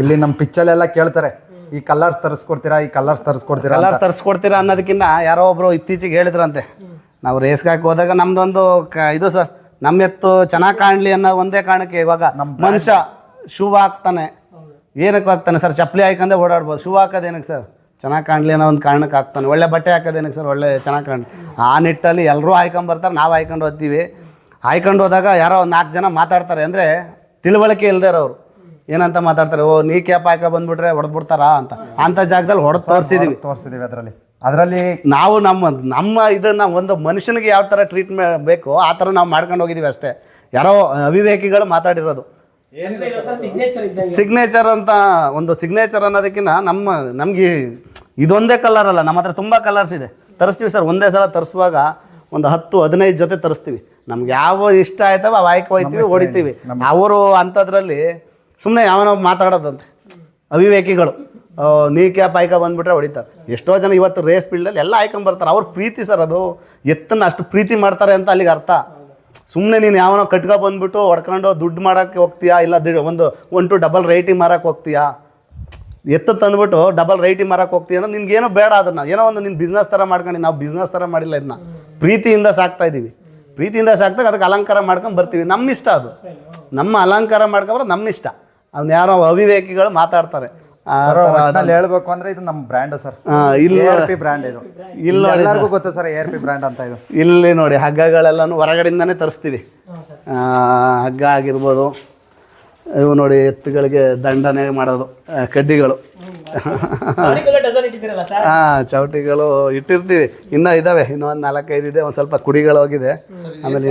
ಇಲ್ಲಿ ನಮ್ಮ ಪಿಚ್ಚಲ್ಲೆಲ್ಲ ಕೇಳ್ತಾರೆ ಈ ಕಲರ್ಸ್ ತರಿಸ್ಕೊಡ್ತೀರಾ ಈ ಕಲರ್ಸ್ ತರಿಸ್ಕೊಡ್ತೀರಾ ಕಲರ್ ತರಿಸ್ಕೊಡ್ತೀರಾ ಅನ್ನೋದಕ್ಕಿಂತ ಯಾರೋ ಒಬ್ರು ಇತ್ತೀಚೆಗೆ ಹೇಳಿದ್ರಂತೆ. ನಾವು ರೇಸ್ಗೆ ಹಾಕಿ ಹೋದಾಗ ನಮ್ದೊಂದು ಕ ಇದು ಸರ್ ನಮ್ಮ ಎತ್ತು ಚೆನ್ನಾಗಿ ಕಾಣಲಿ ಅನ್ನೋ ಒಂದೇ ಕಾರಣಕ್ಕೆ ಇವಾಗ ಮನುಷ್ಯ ಶೂ ಹಾಕ್ತಾನೆ. ಏನಕ್ಕೆ ಹಾಕ್ತಾನೆ ಸರ್ ಚಪ್ಪಲಿ ಹಾಕಂದ್ರೆ ಓಡಾಡ್ಬೋದು. ಶೂ ಹಾಕೋದು ಏನಕ್ಕೆ ಸರ್? ಚೆನ್ನಾಗಿ ಕಾಣಲಿ ಅನ್ನೋ ಒಂದು ಕಾರಣಕ್ಕೆ ಹಾಕ್ತಾನೆ. ಒಳ್ಳೆ ಬಟ್ಟೆ ಹಾಕೋದು ಏನಕ್ಕೆ ಸರ್? ಒಳ್ಳೆ ಚೆನ್ನಾಗಿ ಕಾಣಲಿ. ಆ ನಿಟ್ಟಲ್ಲಿ ಎಲ್ಲರೂ ಹಾಯ್ಕೊಂಬರ್ತಾರೆ ನಾವು ಹಾಯ್ಕೊಂಡು ಹೋಗ್ತೀವಿ. ಹಾಯ್ಕೊಂಡು ಹೋದಾಗ ಯಾರೋ ಒಂದು ನಾಲ್ಕು ಜನ ಮಾತಾಡ್ತಾರೆ ಅಂದರೆ ತಿಳುವಳಿಕೆ ಇಲ್ಲದೆ ಇರೋರು. ಏನಂತ ಮಾತಾಡ್ತಾರೆ? ಓ ನೀ ಕ್ಯಾಪ್ ಹಾಯ್ಕೊ ಬಂದ್ಬಿಟ್ರೆ ಹೊಡೆದ್ಬಿಡ್ತಾರಾ ಅಂತ. ಅಂಥ ಜಾಗದಲ್ಲಿ ಹೊಡೆದು ತೋರಿಸಿದ್ದೀವಿ ತೋರಿಸಿದ್ದೀವಿ ಅದರಲ್ಲಿ. ಅದರಲ್ಲಿ ನಾವು ನಮ್ಮ ನಮ್ಮ ಇದನ್ನು ಒಂದು ಮನುಷ್ಯನಿಗೆ ಯಾವ ಥರ ಟ್ರೀಟ್ಮೆಂಟ್ ಬೇಕು ಆ ಥರ ನಾವು ಮಾಡ್ಕೊಂಡು ಹೋಗಿದ್ದೀವಿ ಅಷ್ಟೇ. ಯಾರೋ ಅವಿವೇಕಿಗಳು ಮಾತಾಡಿರೋದು. ಸಿಗ್ನೇಚರ್ ಇದ್ದಂಗೆ ಸಿಗ್ನೇಚರ್ ಅಂತ ಒಂದು ಸಿಗ್ನೇಚರ್ ಅನ್ನೋದಕ್ಕಿಂತ ನಮ್ಮ ನಮಗೆ ಇದೊಂದೇ ಕಲರ್ ಅಲ್ಲ ನಮ್ಮ ಹತ್ರ ತುಂಬ ಕಲರ್ಸ್ ಇದೆ. ತರಿಸ್ತೀವಿ ಸರ್ ಒಂದೇ ಸಲ ತರಿಸುವಾಗ ಒಂದು ಹತ್ತು ಹದಿನೈದು ಜೊತೆ ತರಿಸ್ತೀವಿ. ನಮ್ಗೆ ಯಾವ ಇಷ್ಟ ಆಯ್ತವ ಅವು ಆಯ್ಕೆ ಹೋಯ್ತೀವಿ ಹೊಡಿತೀವಿ. ಅವರು ಅಂಥದ್ರಲ್ಲಿ ಸುಮ್ಮನೆ ಯಾವನೋ ಮಾತಾಡೋದಂತೆ. ಅವಿವೇಕಿಗಳು. ನೀ ಕ್ಯಾಪ್ ಆಯ್ಕೆ ಬಂದ್ಬಿಟ್ರೆ ಹೊಡಿತಾರೆ. ಎಷ್ಟೋ ಜನ ಇವತ್ತು ರೇಸ್ ಫೀಲ್ಡಲ್ಲಿ ಎಲ್ಲ ಆಯ್ಕೊಂಬರ್ತಾರೆ ಅವ್ರ ಪ್ರೀತಿ ಸರ್ ಅದು. ಎತ್ತನ್ನು ಅಷ್ಟು ಪ್ರೀತಿ ಮಾಡ್ತಾರೆ ಅಂತ ಅಲ್ಲಿಗೆ ಅರ್ಥ. ಸುಮ್ಮನೆ ನೀನು ಯಾವನೋ ಕಟ್ಕೊ ಬಂದ್ಬಿಟ್ಟು ಹೊಡ್ಕೊಂಡು ದುಡ್ಡು ಮಾಡೋಕ್ಕೆ ಹೋಗ್ತೀಯಾ? ಇಲ್ಲ ಒಂದು ಒನ್ ಟು ಡಬಲ್ ರೇಟಿಂಗ್ ಮಾರಕ್ಕೆ ಹೋಗ್ತೀಯಾ? ಎತ್ತು ತಂದ್ಬಿಟ್ಟು ಡಬಲ್ ರೈಟಿ ಮಾರಕ್ಕೆ ಹೋಗ್ತೀವಿ ಅಂದ್ರೆ ನಿನ್ಗೇನೋ ಬೇಡ ಅದನ್ನ. ಏನೋ ಒಂದು ನಿನ್ನ ಬಿಸ್ನೆಸ್ ಥರ ಮಾಡ್ಕೊಂಡು. ನಾವು ಬಿಸ್ನೆಸ್ ಥರ ಮಾಡಿಲ್ಲ ಇದನ್ನ ಪ್ರೀತಿಯಿಂದ ಸಾಕ್ತಾ ಇದೀವಿ. ಪ್ರೀತಿಯಿಂದ ಸಾಕ್ದಾಗ ಅದಕ್ಕೆ ಅಲಂಕಾರ ಮಾಡ್ಕೊಂಡು ಬರ್ತೀವಿ. ನಮ್ಮ ಇಷ್ಟ ಅದು. ನಮ್ಮ ಅಲಂಕಾರ ಮಾಡ್ಕೊಂಡ್ರೆ ನಮ್ಮ ಇಷ್ಟ. ಅವ್ನ ಯಾರೋ ಅವಿವೇಕಿಗಳು ಮಾತಾಡ್ತಾರೆ. ಹೇಳ್ಬೇಕು ಅಂದ್ರೆ ಇದು ನಮ್ಮ ಬ್ರ್ಯಾಂಡ್ ಸರ್. ಇಲ್ಲಿ. ಬ್ರ್ಯಾಂಡ್ ಇದು. ಇಲ್ಲ ಎಲ್ಲರಿಗೂ ಗೊತ್ತು ಸರ್ ಏರ್ ಪಿ ಬ್ರ್ಯಾಂಡ್ ಅಂತ ಇದು. ಇಲ್ಲಿ ನೋಡಿ ಹಗ್ಗಗಳೆಲ್ಲನೂ ಹೊರಗಡೆಯಿಂದನೇ ತರಿಸ್ತೀವಿ. ಆ, ಹಗ್ಗ ಆಗಿರ್ಬೋದು. ಇವು ನೋಡಿ ಎತ್ತುಗಳಿಗೆ ದಂಡನೆ ಮಾಡೋದು ಆ, ಕಡ್ಡಿಗಳು. ಹಾ ಚೌಟಿಗಳು ಇಟ್ಟಿರ್ತೀವಿ. ಇನ್ನೂ ಇದ್ದಾವೆ ಇನ್ನೂ ಒಂದು ನಾಲ್ಕೈದು ಇದೆ ಒಂದು ಸ್ವಲ್ಪ ಕುಡಿಗಳು ಹೋಗಿದೆ. ಆಮೇಲೆ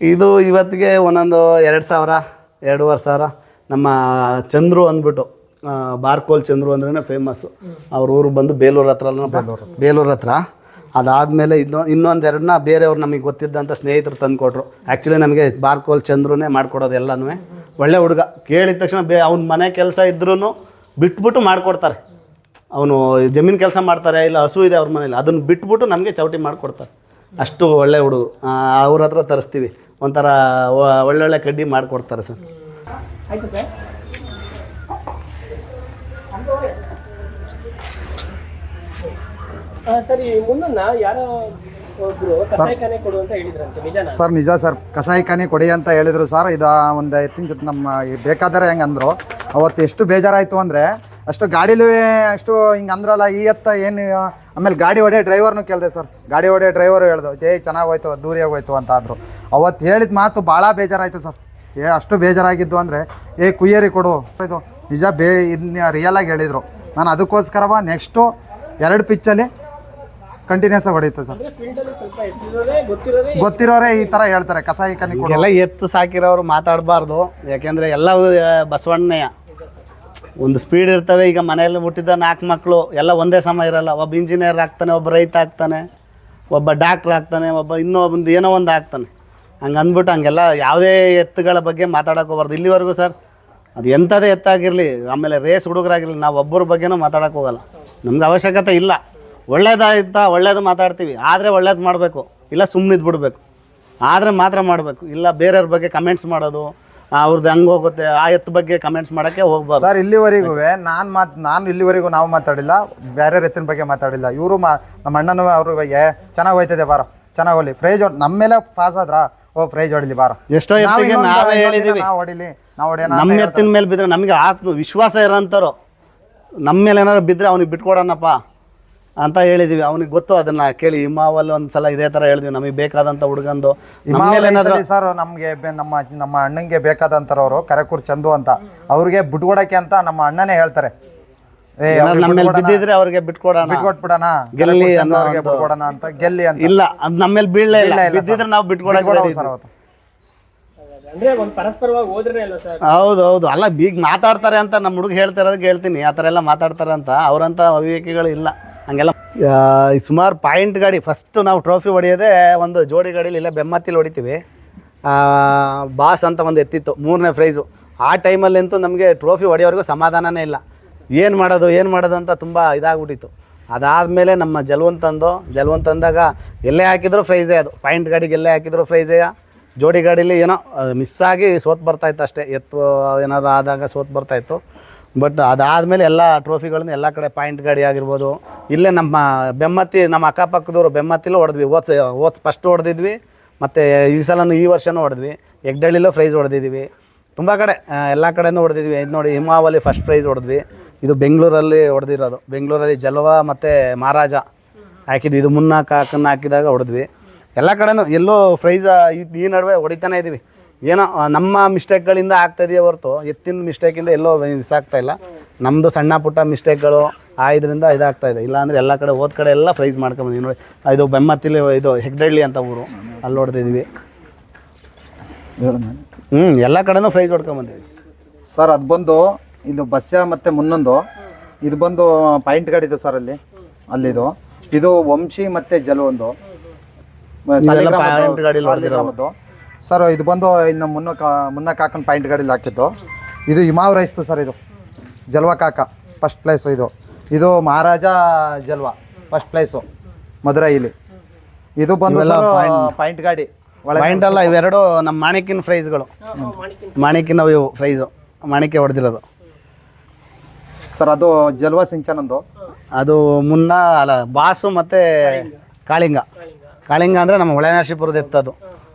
ಇದು? ಇವತ್ತಿಗೆ ಒಂದೊಂದು ಎರಡು ಸಾವಿರ ಎರಡೂವರೆ ಸಾವಿರ. ನಮ್ಮ ಚಂದ್ರು ಅಂದ್ಬಿಟ್ಟು ಆ, ಬಾರ್ಕೋಲ್ ಚಂದ್ರು ಅಂದ್ರೇ ಫೇಮಸ್ಸು ಅವ್ರ ಊರು ಬಂದು ಬೇಲೂರು ಹತ್ರ ಬೇಲೂರು ಹತ್ರ. ಅದಾದಮೇಲೆ ಇನ್ನೊ ಇನ್ನೊಂದು ಎರಡನ್ನ ಬೇರೆಯವ್ರು ನಮಗೆ ಗೊತ್ತಿದ್ದಂಥ ಸ್ನೇಹಿತರು ತಂದು ಕೊಟ್ಟರು ಆ್ಯಕ್ಚುಲಿ ನಮಗೆ ಬಾರ್ಕೋಲ್ ಚಂದ್ರುನೇ ಮಾಡಿಕೊಡೋದು ಎಲ್ಲನೂ ಒಳ್ಳೆ ಹುಡುಗ ಕೇಳಿದ ತಕ್ಷಣ ಬೇ ಅವ್ನ ಮನೆ ಕೆಲಸ ಇದ್ರೂ ಬಿಟ್ಬಿಟ್ಟು ಮಾಡಿಕೊಡ್ತಾರೆ. ಅವನು ಜಮೀನು ಕೆಲಸ ಮಾಡ್ತಾರೆ ಇಲ್ಲ ಹಸು ಇದೆ ಅವ್ರ ಮನೇಲಿ ಅದನ್ನು ಬಿಟ್ಬಿಟ್ಟು ನಮಗೆ ಚೌಟಿ ಮಾಡಿಕೊಡ್ತಾರೆ. ಅಷ್ಟು ಒಳ್ಳೆ ಹುಡುಗರು ಅವ್ರ ಹತ್ರ ತರಿಸ್ತೀವಿ. ಒಂಥರ ಒಳ್ಳೊಳ್ಳೆ ಕಡ್ಡಿ ಮಾಡಿಕೊಡ್ತಾರೆ ಸರ್. ಸರ್. ಆ, ಸರಿ ಮುಂದನ್ನ ಯಾರೋ ಒಬ್ರು ಕಸಾಯಿಖಾನೆ ಕೊಡು ಅಂತ ಹೇಳಿದ್ರಂತೆ ನಿಜನಾ? ಸರ್ ನಿಜ ಸರ್. ಕಸಾಯಿಖಾನೆ ಕೊಡಿ ಅಂತ ಹೇಳಿದ್ರು ಸರ್. ಇದು ಒಂದು ಎತ್ತಿನ ಜೊತೆ ನಮ್ಮ ಈ ಬೇಕಾದರೆ ಹೆಂಗೆ ಅಂದರು. ಅವತ್ತು ಎಷ್ಟು ಬೇಜಾರಾಯಿತು ಅಂದರೆ ಅಷ್ಟು ಗಾಡೀಲಿ ಅಷ್ಟು ಹಿಂಗೆ ಅಂದ್ರಲ್ಲ ಈ ಎತ್ತ ಏನು ಆಮೇಲೆ ಗಾಡಿ ಹೊಡೆ ಡ್ರೈವರ್ನು ಕೇಳಿದೆ ಸರ್. ಗಾಡಿ ಹೊಡೆ ಡ್ರೈವರು ಹೇಳ್ದು ಜೈ ಚೆನ್ನಾಗಿ ಹೋಯ್ತು ದೂರಿಯಾಗಿ ಹೋಯ್ತು ಅಂತ ಆದರು. ಅವತ್ತು ಹೇಳಿದ ಮಾತು ಭಾಳ ಬೇಜಾರಾಯಿತು ಸರ್. ಏ ಅಷ್ಟು ಬೇಜಾರಾಗಿದ್ದು ಅಂದರೆ ಏ ಕುಯ್ಯರಿ ಕೊಡು. ಇದು ನಿಜ ಬೇ ಇದನ್ನ ರಿಯಲಾಗಿ ಹೇಳಿದರು. ನಾನು ಅದಕ್ಕೋಸ್ಕರವ ನೆಕ್ಸ್ಟು ಎರಡು ಪಿಚ್ಚಲ್ಲಿ ಕಂಟಿನ್ಯೂಸ್ ಆಗಿ ಹೊಡೆಯುತ್ತೆ ಸರ್. ಗೊತ್ತಿರೋರೇ ಈ ತರ ಹೇಳ್ತಾರೆ ಕಸಾಯಿ ಕನಿ ಎಲ್ಲ ಎತ್ತು ಸಾಕಿರೋರು ಮಾತಾಡಬಾರ್ದು. ಯಾಕೆಂದ್ರೆ ಎಲ್ಲ ಬಸವಣ್ಣಯ್ಯ. ಒಂದು ಸ್ಪೀಡ್ ಇರ್ತವೆ ಈಗ ಮನೆಯಲ್ಲಿ ಹುಟ್ಟಿದ ನಾಲ್ಕು ಮಕ್ಕಳು ಎಲ್ಲ ಒಂದೇ ಸಮ ಇರಲ್ಲ. ಒಬ್ಬ ಇಂಜಿನಿಯರ್ ಆಗ್ತಾನೆ ಒಬ್ಬ ರೈತ ಆಗ್ತಾನೆ ಒಬ್ಬ ಡಾಕ್ಟ್ರ್ ಆಗ್ತಾನೆ ಒಬ್ಬ ಇನ್ನೂ ಒಂದು ಏನೋ ಒಂದು ಆಗ್ತಾನೆ. ಹಂಗೆ ಅಂದ್ಬಿಟ್ಟು ಹಂಗೆಲ್ಲ ಯಾವುದೇ ಎತ್ತುಗಳ ಬಗ್ಗೆ ಮಾತಾಡೋಕೆ ಹೋಗ್ಬಾರ್ದು. ಇಲ್ಲಿವರೆಗೂ ಸರ್ ಅದು ಎಂಥದೇ ಎತ್ತಾಗಿರಲಿ ಆಮೇಲೆ ರೇಸ್ ಹುಡುಗರಾಗಿರಲಿ ನಾವು ಒಬ್ಬರ ಬಗ್ಗೆನೂ ಮಾತಾಡೋಕೆ ಹೋಗಲ್ಲ. ನಮ್ಗೆ ಅವಶ್ಯಕತೆ ಇಲ್ಲ. ಒಳ್ಳೇದಾಯ್ತಾ ಒಳ್ಳೇದು ಮಾತಾಡ್ತೀವಿ ಆದರೆ ಒಳ್ಳೇದು ಮಾಡಬೇಕು. ಇಲ್ಲ ಸುಮ್ಮನೆ ಇದ್ಬಿಡ್ಬೇಕು. ಆದರೆ ಮಾತ್ರ ಮಾಡಬೇಕು. ಇಲ್ಲ ಬೇರೆಯವ್ರ ಬಗ್ಗೆ ಕಮೆಂಟ್ಸ್ ಮಾಡೋದು ಅವ್ರದ್ದು ಹಂಗೆ ಹೋಗುತ್ತೆ ಆ ಎತ್ತು ಬಗ್ಗೆ ಕಮೆಂಟ್ಸ್ ಮಾಡೋಕ್ಕೆ ಹೋಗ್ಬಾರ್ದು. ಸರ್ ಇಲ್ಲಿವರೆಗೂ ನಾನು ಮಾತು ನಾನು ಇಲ್ಲಿವರೆಗೂ ನಾವು ಮಾತಾಡಿಲ್ಲ ಬೇರೆ ಎತ್ತಿನ ಬಗ್ಗೆ ಮಾತಾಡಿಲ್ಲ. ಇವರು ಮಾ ನಮ್ಮ ಅಣ್ಣನೂ ಅವರು ಏ ಚೆನ್ನಾಗಿ ಹೋಯ್ತದೆ ಬಾರ ಚೆನ್ನಾಗಿ ಹೋಗ್ಲಿ. ಫ್ರೈಜ್ ನಮ್ಮ ಮೇಲೆ ಪಾಸ್ ಆದ್ರ? ಓ ಫ್ರೈಜ್ ಹೊಡಿಲಿ ಬಾರ. ಎಷ್ಟೋ ನಾವು ಎತ್ತಿಗೆ ಹೊಡಿಲಿ ನಾವು ಹೊಡೆಯೋಣ ನಮ್ಮ. ಎತ್ತಿನ ಮೇಲೆ ಬಿದ್ದರೆ ನಮಗೆ ಆತ್ಮ ವಿಶ್ವಾಸ ಇರೋಂಥವ್ರು. ನಮ್ಮ ಮೇಲೆ ಏನಾದ್ರು ಬಿದ್ದರೆ ಅವ್ನಿಗೆ ಬಿಟ್ಕೊಡೋಣಪ್ಪ. ಅಂತ ಹೇಳಿದೀವಿ. ಅವ್ನಿಗೆ ಗೊತ್ತು ಅದನ್ನ ಕೇಳಿ. ಹಿಮಾವಲ್ ಒಂದ್ಸಲ ಇದೇ ತರ ಹೇಳಿದ್ವಿ. ನಮಗೆ ಬೇಕಾದಂತ ಹುಡುಗಂದು. ಸರ್ ನಮಗೆ ನಮ್ಮ ನಮ್ಮ ಅಣ್ಣಂಗೆ ಬೇಕಾದಂತರವರು ಕರೆಕೂರ್ ಚಂದು ಅಂತ. ಅವ್ರಿಗೆ ಬಿಟ್ಕೊಡಕ್ಕೆ ಅಂತ ನಮ್ಮ ಅಣ್ಣನೇ ಹೇಳ್ತಾರೆ. ಏ ಏನಾದ್ರು ನಮ್ಮ ಮೇಲೆ ಬಿದ್ದಿದ್ರೆ ಅವ್ರಿಗೆ ಬಿಟ್ಕೊಡೋಣ. ಬಿಟ್ಕೊಟ್ಬಿಡಣ. ಗೆಲ್ಲಿ ಬಿಟ್ಕೊಡೋಣ ಅಂತ. ಗೆಲ್ಲಿ ಅಂತ. ಇಲ್ಲ ಅದು ನಮ್ಮ ಮೇಲೆ ಬೀಳಲೇ ಇಲ್ಲ. ಬಿದ್ದಿದ್ರೆ ನಾವು ಬಿಟ್ಕೊಡಕ್ಕೆ ಸರ್. ಅವತ್ತು. ಅಂದ್ರೆ ಹೌದು ಹೌದು. ಅಲ್ಲ, ಬೀಗ್ ಮಾತಾಡ್ತಾರೆ ಅಂತ ನಮ್ಮ ಹುಡುಗ ಹೇಳ್ತಾ ಇರೋದಕ್ಕೆ ಹೇಳ್ತೀನಿ ಆ ಥರ ಎಲ್ಲ ಮಾತಾಡ್ತಾರೆ ಅಂತ ಅವರಂಥ ಅವಿವೇಕಿಗಳು ಇಲ್ಲ. ಹಂಗೆಲ್ಲ ಸುಮಾರು ಪಾಯಿಂಟ್ ಗಾಡಿ ಫಸ್ಟ್ ನಾವು ಟ್ರೋಫಿ ಹೊಡೆಯೋದೇ ಒಂದು ಜೋಡಿ ಗಾಡೀಲಿ ಇಲ್ಲ, ಬೆಮ್ಮತ್ತಿಲಿ ಹೊಡಿತೀವಿ. ಬಾಸ್ ಅಂತ ಒಂದು ಎತ್ತಿತ್ತು, ಮೂರನೇ ಪ್ರೈಸು ಆ ಟೈಮಲ್ಲಂತೂ ನಮಗೆ ಟ್ರೋಫಿ ಹೊಡೆಯೋರಿಗೂ ಸಮಾಧಾನನೇ ಇಲ್ಲ. ಏನು ಮಾಡೋದು ಏನು ಮಾಡೋದು ಅಂತ ತುಂಬ ಇದಾಗ್ಬಿಟ್ಟಿತ್ತು. ಅದಾದಮೇಲೆ ನಮ್ಮ ಜಲ್ವಂತ್ ತಂದು, ಜಲ್ವಂತ್ ತಂದಾಗ ಎಲ್ಲೇ ಹಾಕಿದ್ರು ಫ್ರೈಸೇ ಅದು. ಪಾಯಿಂಟ್ ಗಾಡಿಗೆ ಎಲ್ಲೇ ಹಾಕಿದ್ರು ಪ್ರೈಸೇ ಜೋಡಿ ಗಾಡೀಲಿ ಏನೋ ಮಿಸ್ ಆಗಿ ಸೋತ್ ಬರ್ತಾಯಿತ್ತು ಅಷ್ಟೇ. ಎತ್ತು ಏನಾದರೂ ಆದಾಗ ಸೋತ್ ಬರ್ತಾಯಿತ್ತು ಬಟ್ ಅದಾದಮೇಲೆ ಎಲ್ಲ ಟ್ರೋಫಿಗಳನ್ನ ಎಲ್ಲ ಕಡೆ ಪಾಯಿಂಟ್ ಗಾಡಿ ಆಗಿರ್ಬೋದು. ಇಲ್ಲೇ ನಮ್ಮ ಬೆಮ್ಮತ್ತಿ ನಮ್ಮ ಅಕ್ಕಪಕ್ಕದವರು ಬೆಮ್ಮತ್ತಿಲೂ ಹೊಡೆದ್ವಿ. ಓದ್ಸ ಓದ್ ಫಸ್ಟ್ ಹೊಡೆದಿದ್ವಿ, ಮತ್ತು ಈ ಸಲನು ಈ ವರ್ಷನೂ ಹೊಡೆದ್ವಿ. ಎಗ್ಡಳ್ಳಿಲೂ ಪ್ರೈಸ್ ಹೊಡೆದಿದ್ವಿ. ತುಂಬ ಕಡೆ ಎಲ್ಲ ಕಡೆಯೂ ಹೊಡೆದಿದ್ವಿ. ಇದು ನೋಡಿ ಹಿಮಾವಲಿ ಫಸ್ಟ್ ಪ್ರೈಸ್ ಹೊಡೆದ್ವಿ. ಇದು ಬೆಂಗಳೂರಲ್ಲಿ ಹೊಡೆದಿರೋದು. ಬೆಂಗಳೂರಲ್ಲಿ ಜಲವ ಮತ್ತು ಮಹಾರಾಜ ಹಾಕಿದ್ವಿ. ಇದು ಮುನ್ನ ಹಾಕನ್ನು ಹಾಕಿದಾಗ ಹೊಡೆದ್ವಿ. ಎಲ್ಲ ಕಡೆನೂ ಎಲ್ಲೋ ಫ್ರೈಸ್ ಈ ನಡುವೆ ಹೊಡಿತಾನೆ ಇದ್ದೀವಿ ಏನೋ ನಮ್ಮ ಮಿಸ್ಟೇಕ್ಗಳಿಂದ ಆಗ್ತಾ ಇದೆಯೇ ಹೊರತು ಎತ್ತಿನ ಮಿಸ್ಟೇಕಿಂದ ಎಲ್ಲೋ ಮಿಸ್ ಆಗ್ತಾ ಇಲ್ಲ. ನಮ್ಮದು ಸಣ್ಣ ಪುಟ್ಟ ಮಿಸ್ಟೇಕ್ಗಳು ಆ ಇದರಿಂದ ಇದಾಗ್ತಾ ಇದೆ. ಇಲ್ಲಾಂದರೆ ಎಲ್ಲ ಕಡೆ ಹೋದ ಕಡೆ ಎಲ್ಲ ಫ್ರೈಸ್ ಮಾಡ್ಕೊಂಬಂದಿವಿ ನೋಡಿ ಇದು ಬೆಮ್ಮತ್ತಿಲಿ ಇದು ಹೆಗ್ಡಳ್ಳಿ ಅಂತ ಊರು. ಅಲ್ಲಿ ಹೊಡೆದಿದ್ವಿ ಹ್ಞೂ ಎಲ್ಲ ಕಡೆನೂ ಫ್ರೈಸ್ ಹೊಡ್ಕೊಂಬಂದಿವಿ ಸರ್ ಅದು ಬಂದು ಇದು ಬಸ್ಸ ಮತ್ತು ಮುನ್ನೊಂದು. ಇದು ಬಂದು ಪಾಯಿಂಟ್ ಗಾಡಿದು ಸರ್ ಅಲ್ಲಿ. ಅಲ್ಲಿದು. ಇದು ವಂಶಿ ಮತ್ತೆ ಜಲವೊಂದು ಸರ್ ಇದು ಬಂದು ಇನ್ನು ಮುನ್ನ ಮುನ್ನ ಕಾಕನ್ ಪಾಯಿಂಟ್ ಗಾಡಿಲಿ ಹಾಕಿದ್ದು. ಇದು ಹಿಮಾವ್ ರೈಸ್ತು ಸರ್ ಇದು. ಜಲ್ವ ಕಾಕ ಫಸ್ಟ್ ಪ್ಲೇಸು ಇದು. ಇದು ಮಹಾರಾಜ ಜಲ್ವ ಫಸ್ಟ್ ಪ್ಲೇಸು ಮಧುರೈಲಿ. ಇದು ಬಂದು ಪಾಯಿಂಟ್ ಗಾಡಿ ಪಾಯಿಂಟ್ ಅಲ್ಲ ಇವೆರಡು ನಮ್ಮ ಮಾಣಿಕಿನ ಫ್ರೈಸ್ಗಳು ಮಾಣಿಕ್ಕಿನ ಇವು ಫ್ರೈಸು ಮಾಣಿಕ್ಯ ಹೊಡೆದಿರೋದು. ಸರ್ ಅದು ಜಲ್ವಾ ಸಿಂಚನಂದು. ಅದು ಮುನ್ನ ಅಲ್ಲ ಬಾಸು ಮತ್ತೆ ಕಾಳಿಂಗ. ಕಾಳಿಂಗ ಅಂದ್ರೆ ನಮ್ಮ ಹೊಳೆನರಸೀಪುರದ ಎತ್ತದು.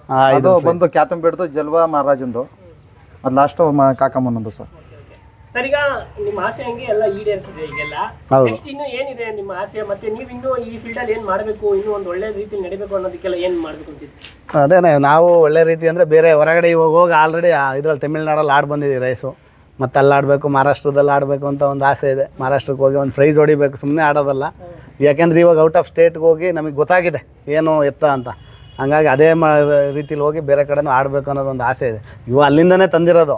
ಆ, ಇದು ಅದು ಬಂದು ಕ್ಯಾತಂ ಬಿಡ್ದು ಜಲ್ವಾ ಮಹಾರಾಜಂದು. ಅದು ಲಾಸ್ಟ್ ಕಾಕಮ್ಮನೊಂದು ಸರ್. ಸರ್ ಈಗ ನಿಮ್ಮ ಆಸೆ ಹಂಗೆ ಎಲ್ಲ ಈಡೇರ್ತದೆ ಈಗೆಲ್ಲ. ಹೌದು. ನೆಕ್ಸ್ಟ್ ಇನ್ನು ಏನಿದೆ ನಿಮ್ಮ ಆಸೆ? ಮತ್ತೆ ನೀವು ಇನ್ನು ಈ ಫೀಲ್ಡ್ ಅಲ್ಲಿ ಏನ್ ಮಾಡ್ಬೇಕು? ಇನ್ನು ಒಂದು ಒಳ್ಳೆ ರೀತಿಯಲ್ಲಿ ನಡಿಬೇಕು ಅನ್ನೋದಕ್ಕೆಲ್ಲ ಏನ್ ಮಾಡ್ಬೇಕು ಅಂತಿದ್ರಿ ಅದೇನೆ ನಾವು ಒಳ್ಳೆ ರೀತಿ ಅಂದರೆ ಬೇರೆ ಹೊರಗಡೆ ಇವಾಗ ಹೋಗಿ ಆಲ್ರೆಡಿ ಇದ್ರಲ್ಲಿ ತಮಿಳ್ನಾಡಲ್ಲಿ ಆಡಿ ಬಂದಿದ್ದೀವಿ ರೈಸು ಮತ್ತೆ ಅಲ್ಲಿ ಆಡಬೇಕು ಮಹಾರಾಷ್ಟ್ರದಲ್ಲಿ ಆಡಬೇಕು ಅಂತ ಒಂದು ಆಸೆ ಇದೆ. ಮಹಾರಾಷ್ಟ್ರಕ್ಕೆ ಹೋಗಿ ಒಂದು ಪ್ರೈಸ್ ಹೊಡಿಬೇಕು. ಸುಮ್ಮನೆ ಆಡೋದಲ್ಲ. ಯಾಕೆಂದ್ರೆ ಇವಾಗ ಔಟ್ ಆಫ್ ಸ್ಟೇಟ್ಗೆ ಹೋಗಿ ನಮಗೆ ಗೊತ್ತಾಗಿದೆ ಏನು ಎತ್ತ ಅಂತ. ಹಂಗಾಗಿ ಅದೇ ಮಾ ರೀತಿಲಿ ಹೋಗಿ ಬೇರೆ ಕಡೆನೂ ಆಡಬೇಕು ಅನ್ನೋದೊಂದು ಆಸೆ ಇದೆ. ಇವು ಅಲ್ಲಿಂದನೇ ತಂದಿರೋದು.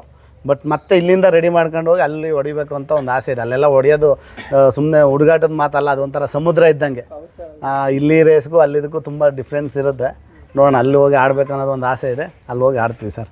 ಬಟ್ ಮತ್ತೆ ಇಲ್ಲಿಂದ ರೆಡಿ ಮಾಡ್ಕೊಂಡು ಹೋಗಿ ಅಲ್ಲಿ ಹೊಡಿಬೇಕು ಅಂತ ಒಂದು ಆಸೆ ಇದೆ. ಅಲ್ಲೆಲ್ಲ ಹೊಡೆಯೋದು ಸುಮ್ಮನೆ ಹುಡುಗಾಟದ ಮಾತಲ್ಲ, ಅದು ಒಂಥರ ಸಮುದ್ರ ಇದ್ದಂಗೆ. ಇಲ್ಲಿ ರೇಸ್ಗೂ ಅಲ್ಲಿದಕ್ಕೂ ತುಂಬ ಡಿಫ್ರೆನ್ಸ್ ಇರುತ್ತೆ. ನೋಡೋಣ, ಅಲ್ಲಿ ಹೋಗಿ ಆಡಬೇಕು ಅನ್ನೋದು ಒಂದು ಆಸೆ ಇದೆ. ಅಲ್ಲಿ ಹೋಗಿ ಆಡ್ತೀವಿ ಸರ್.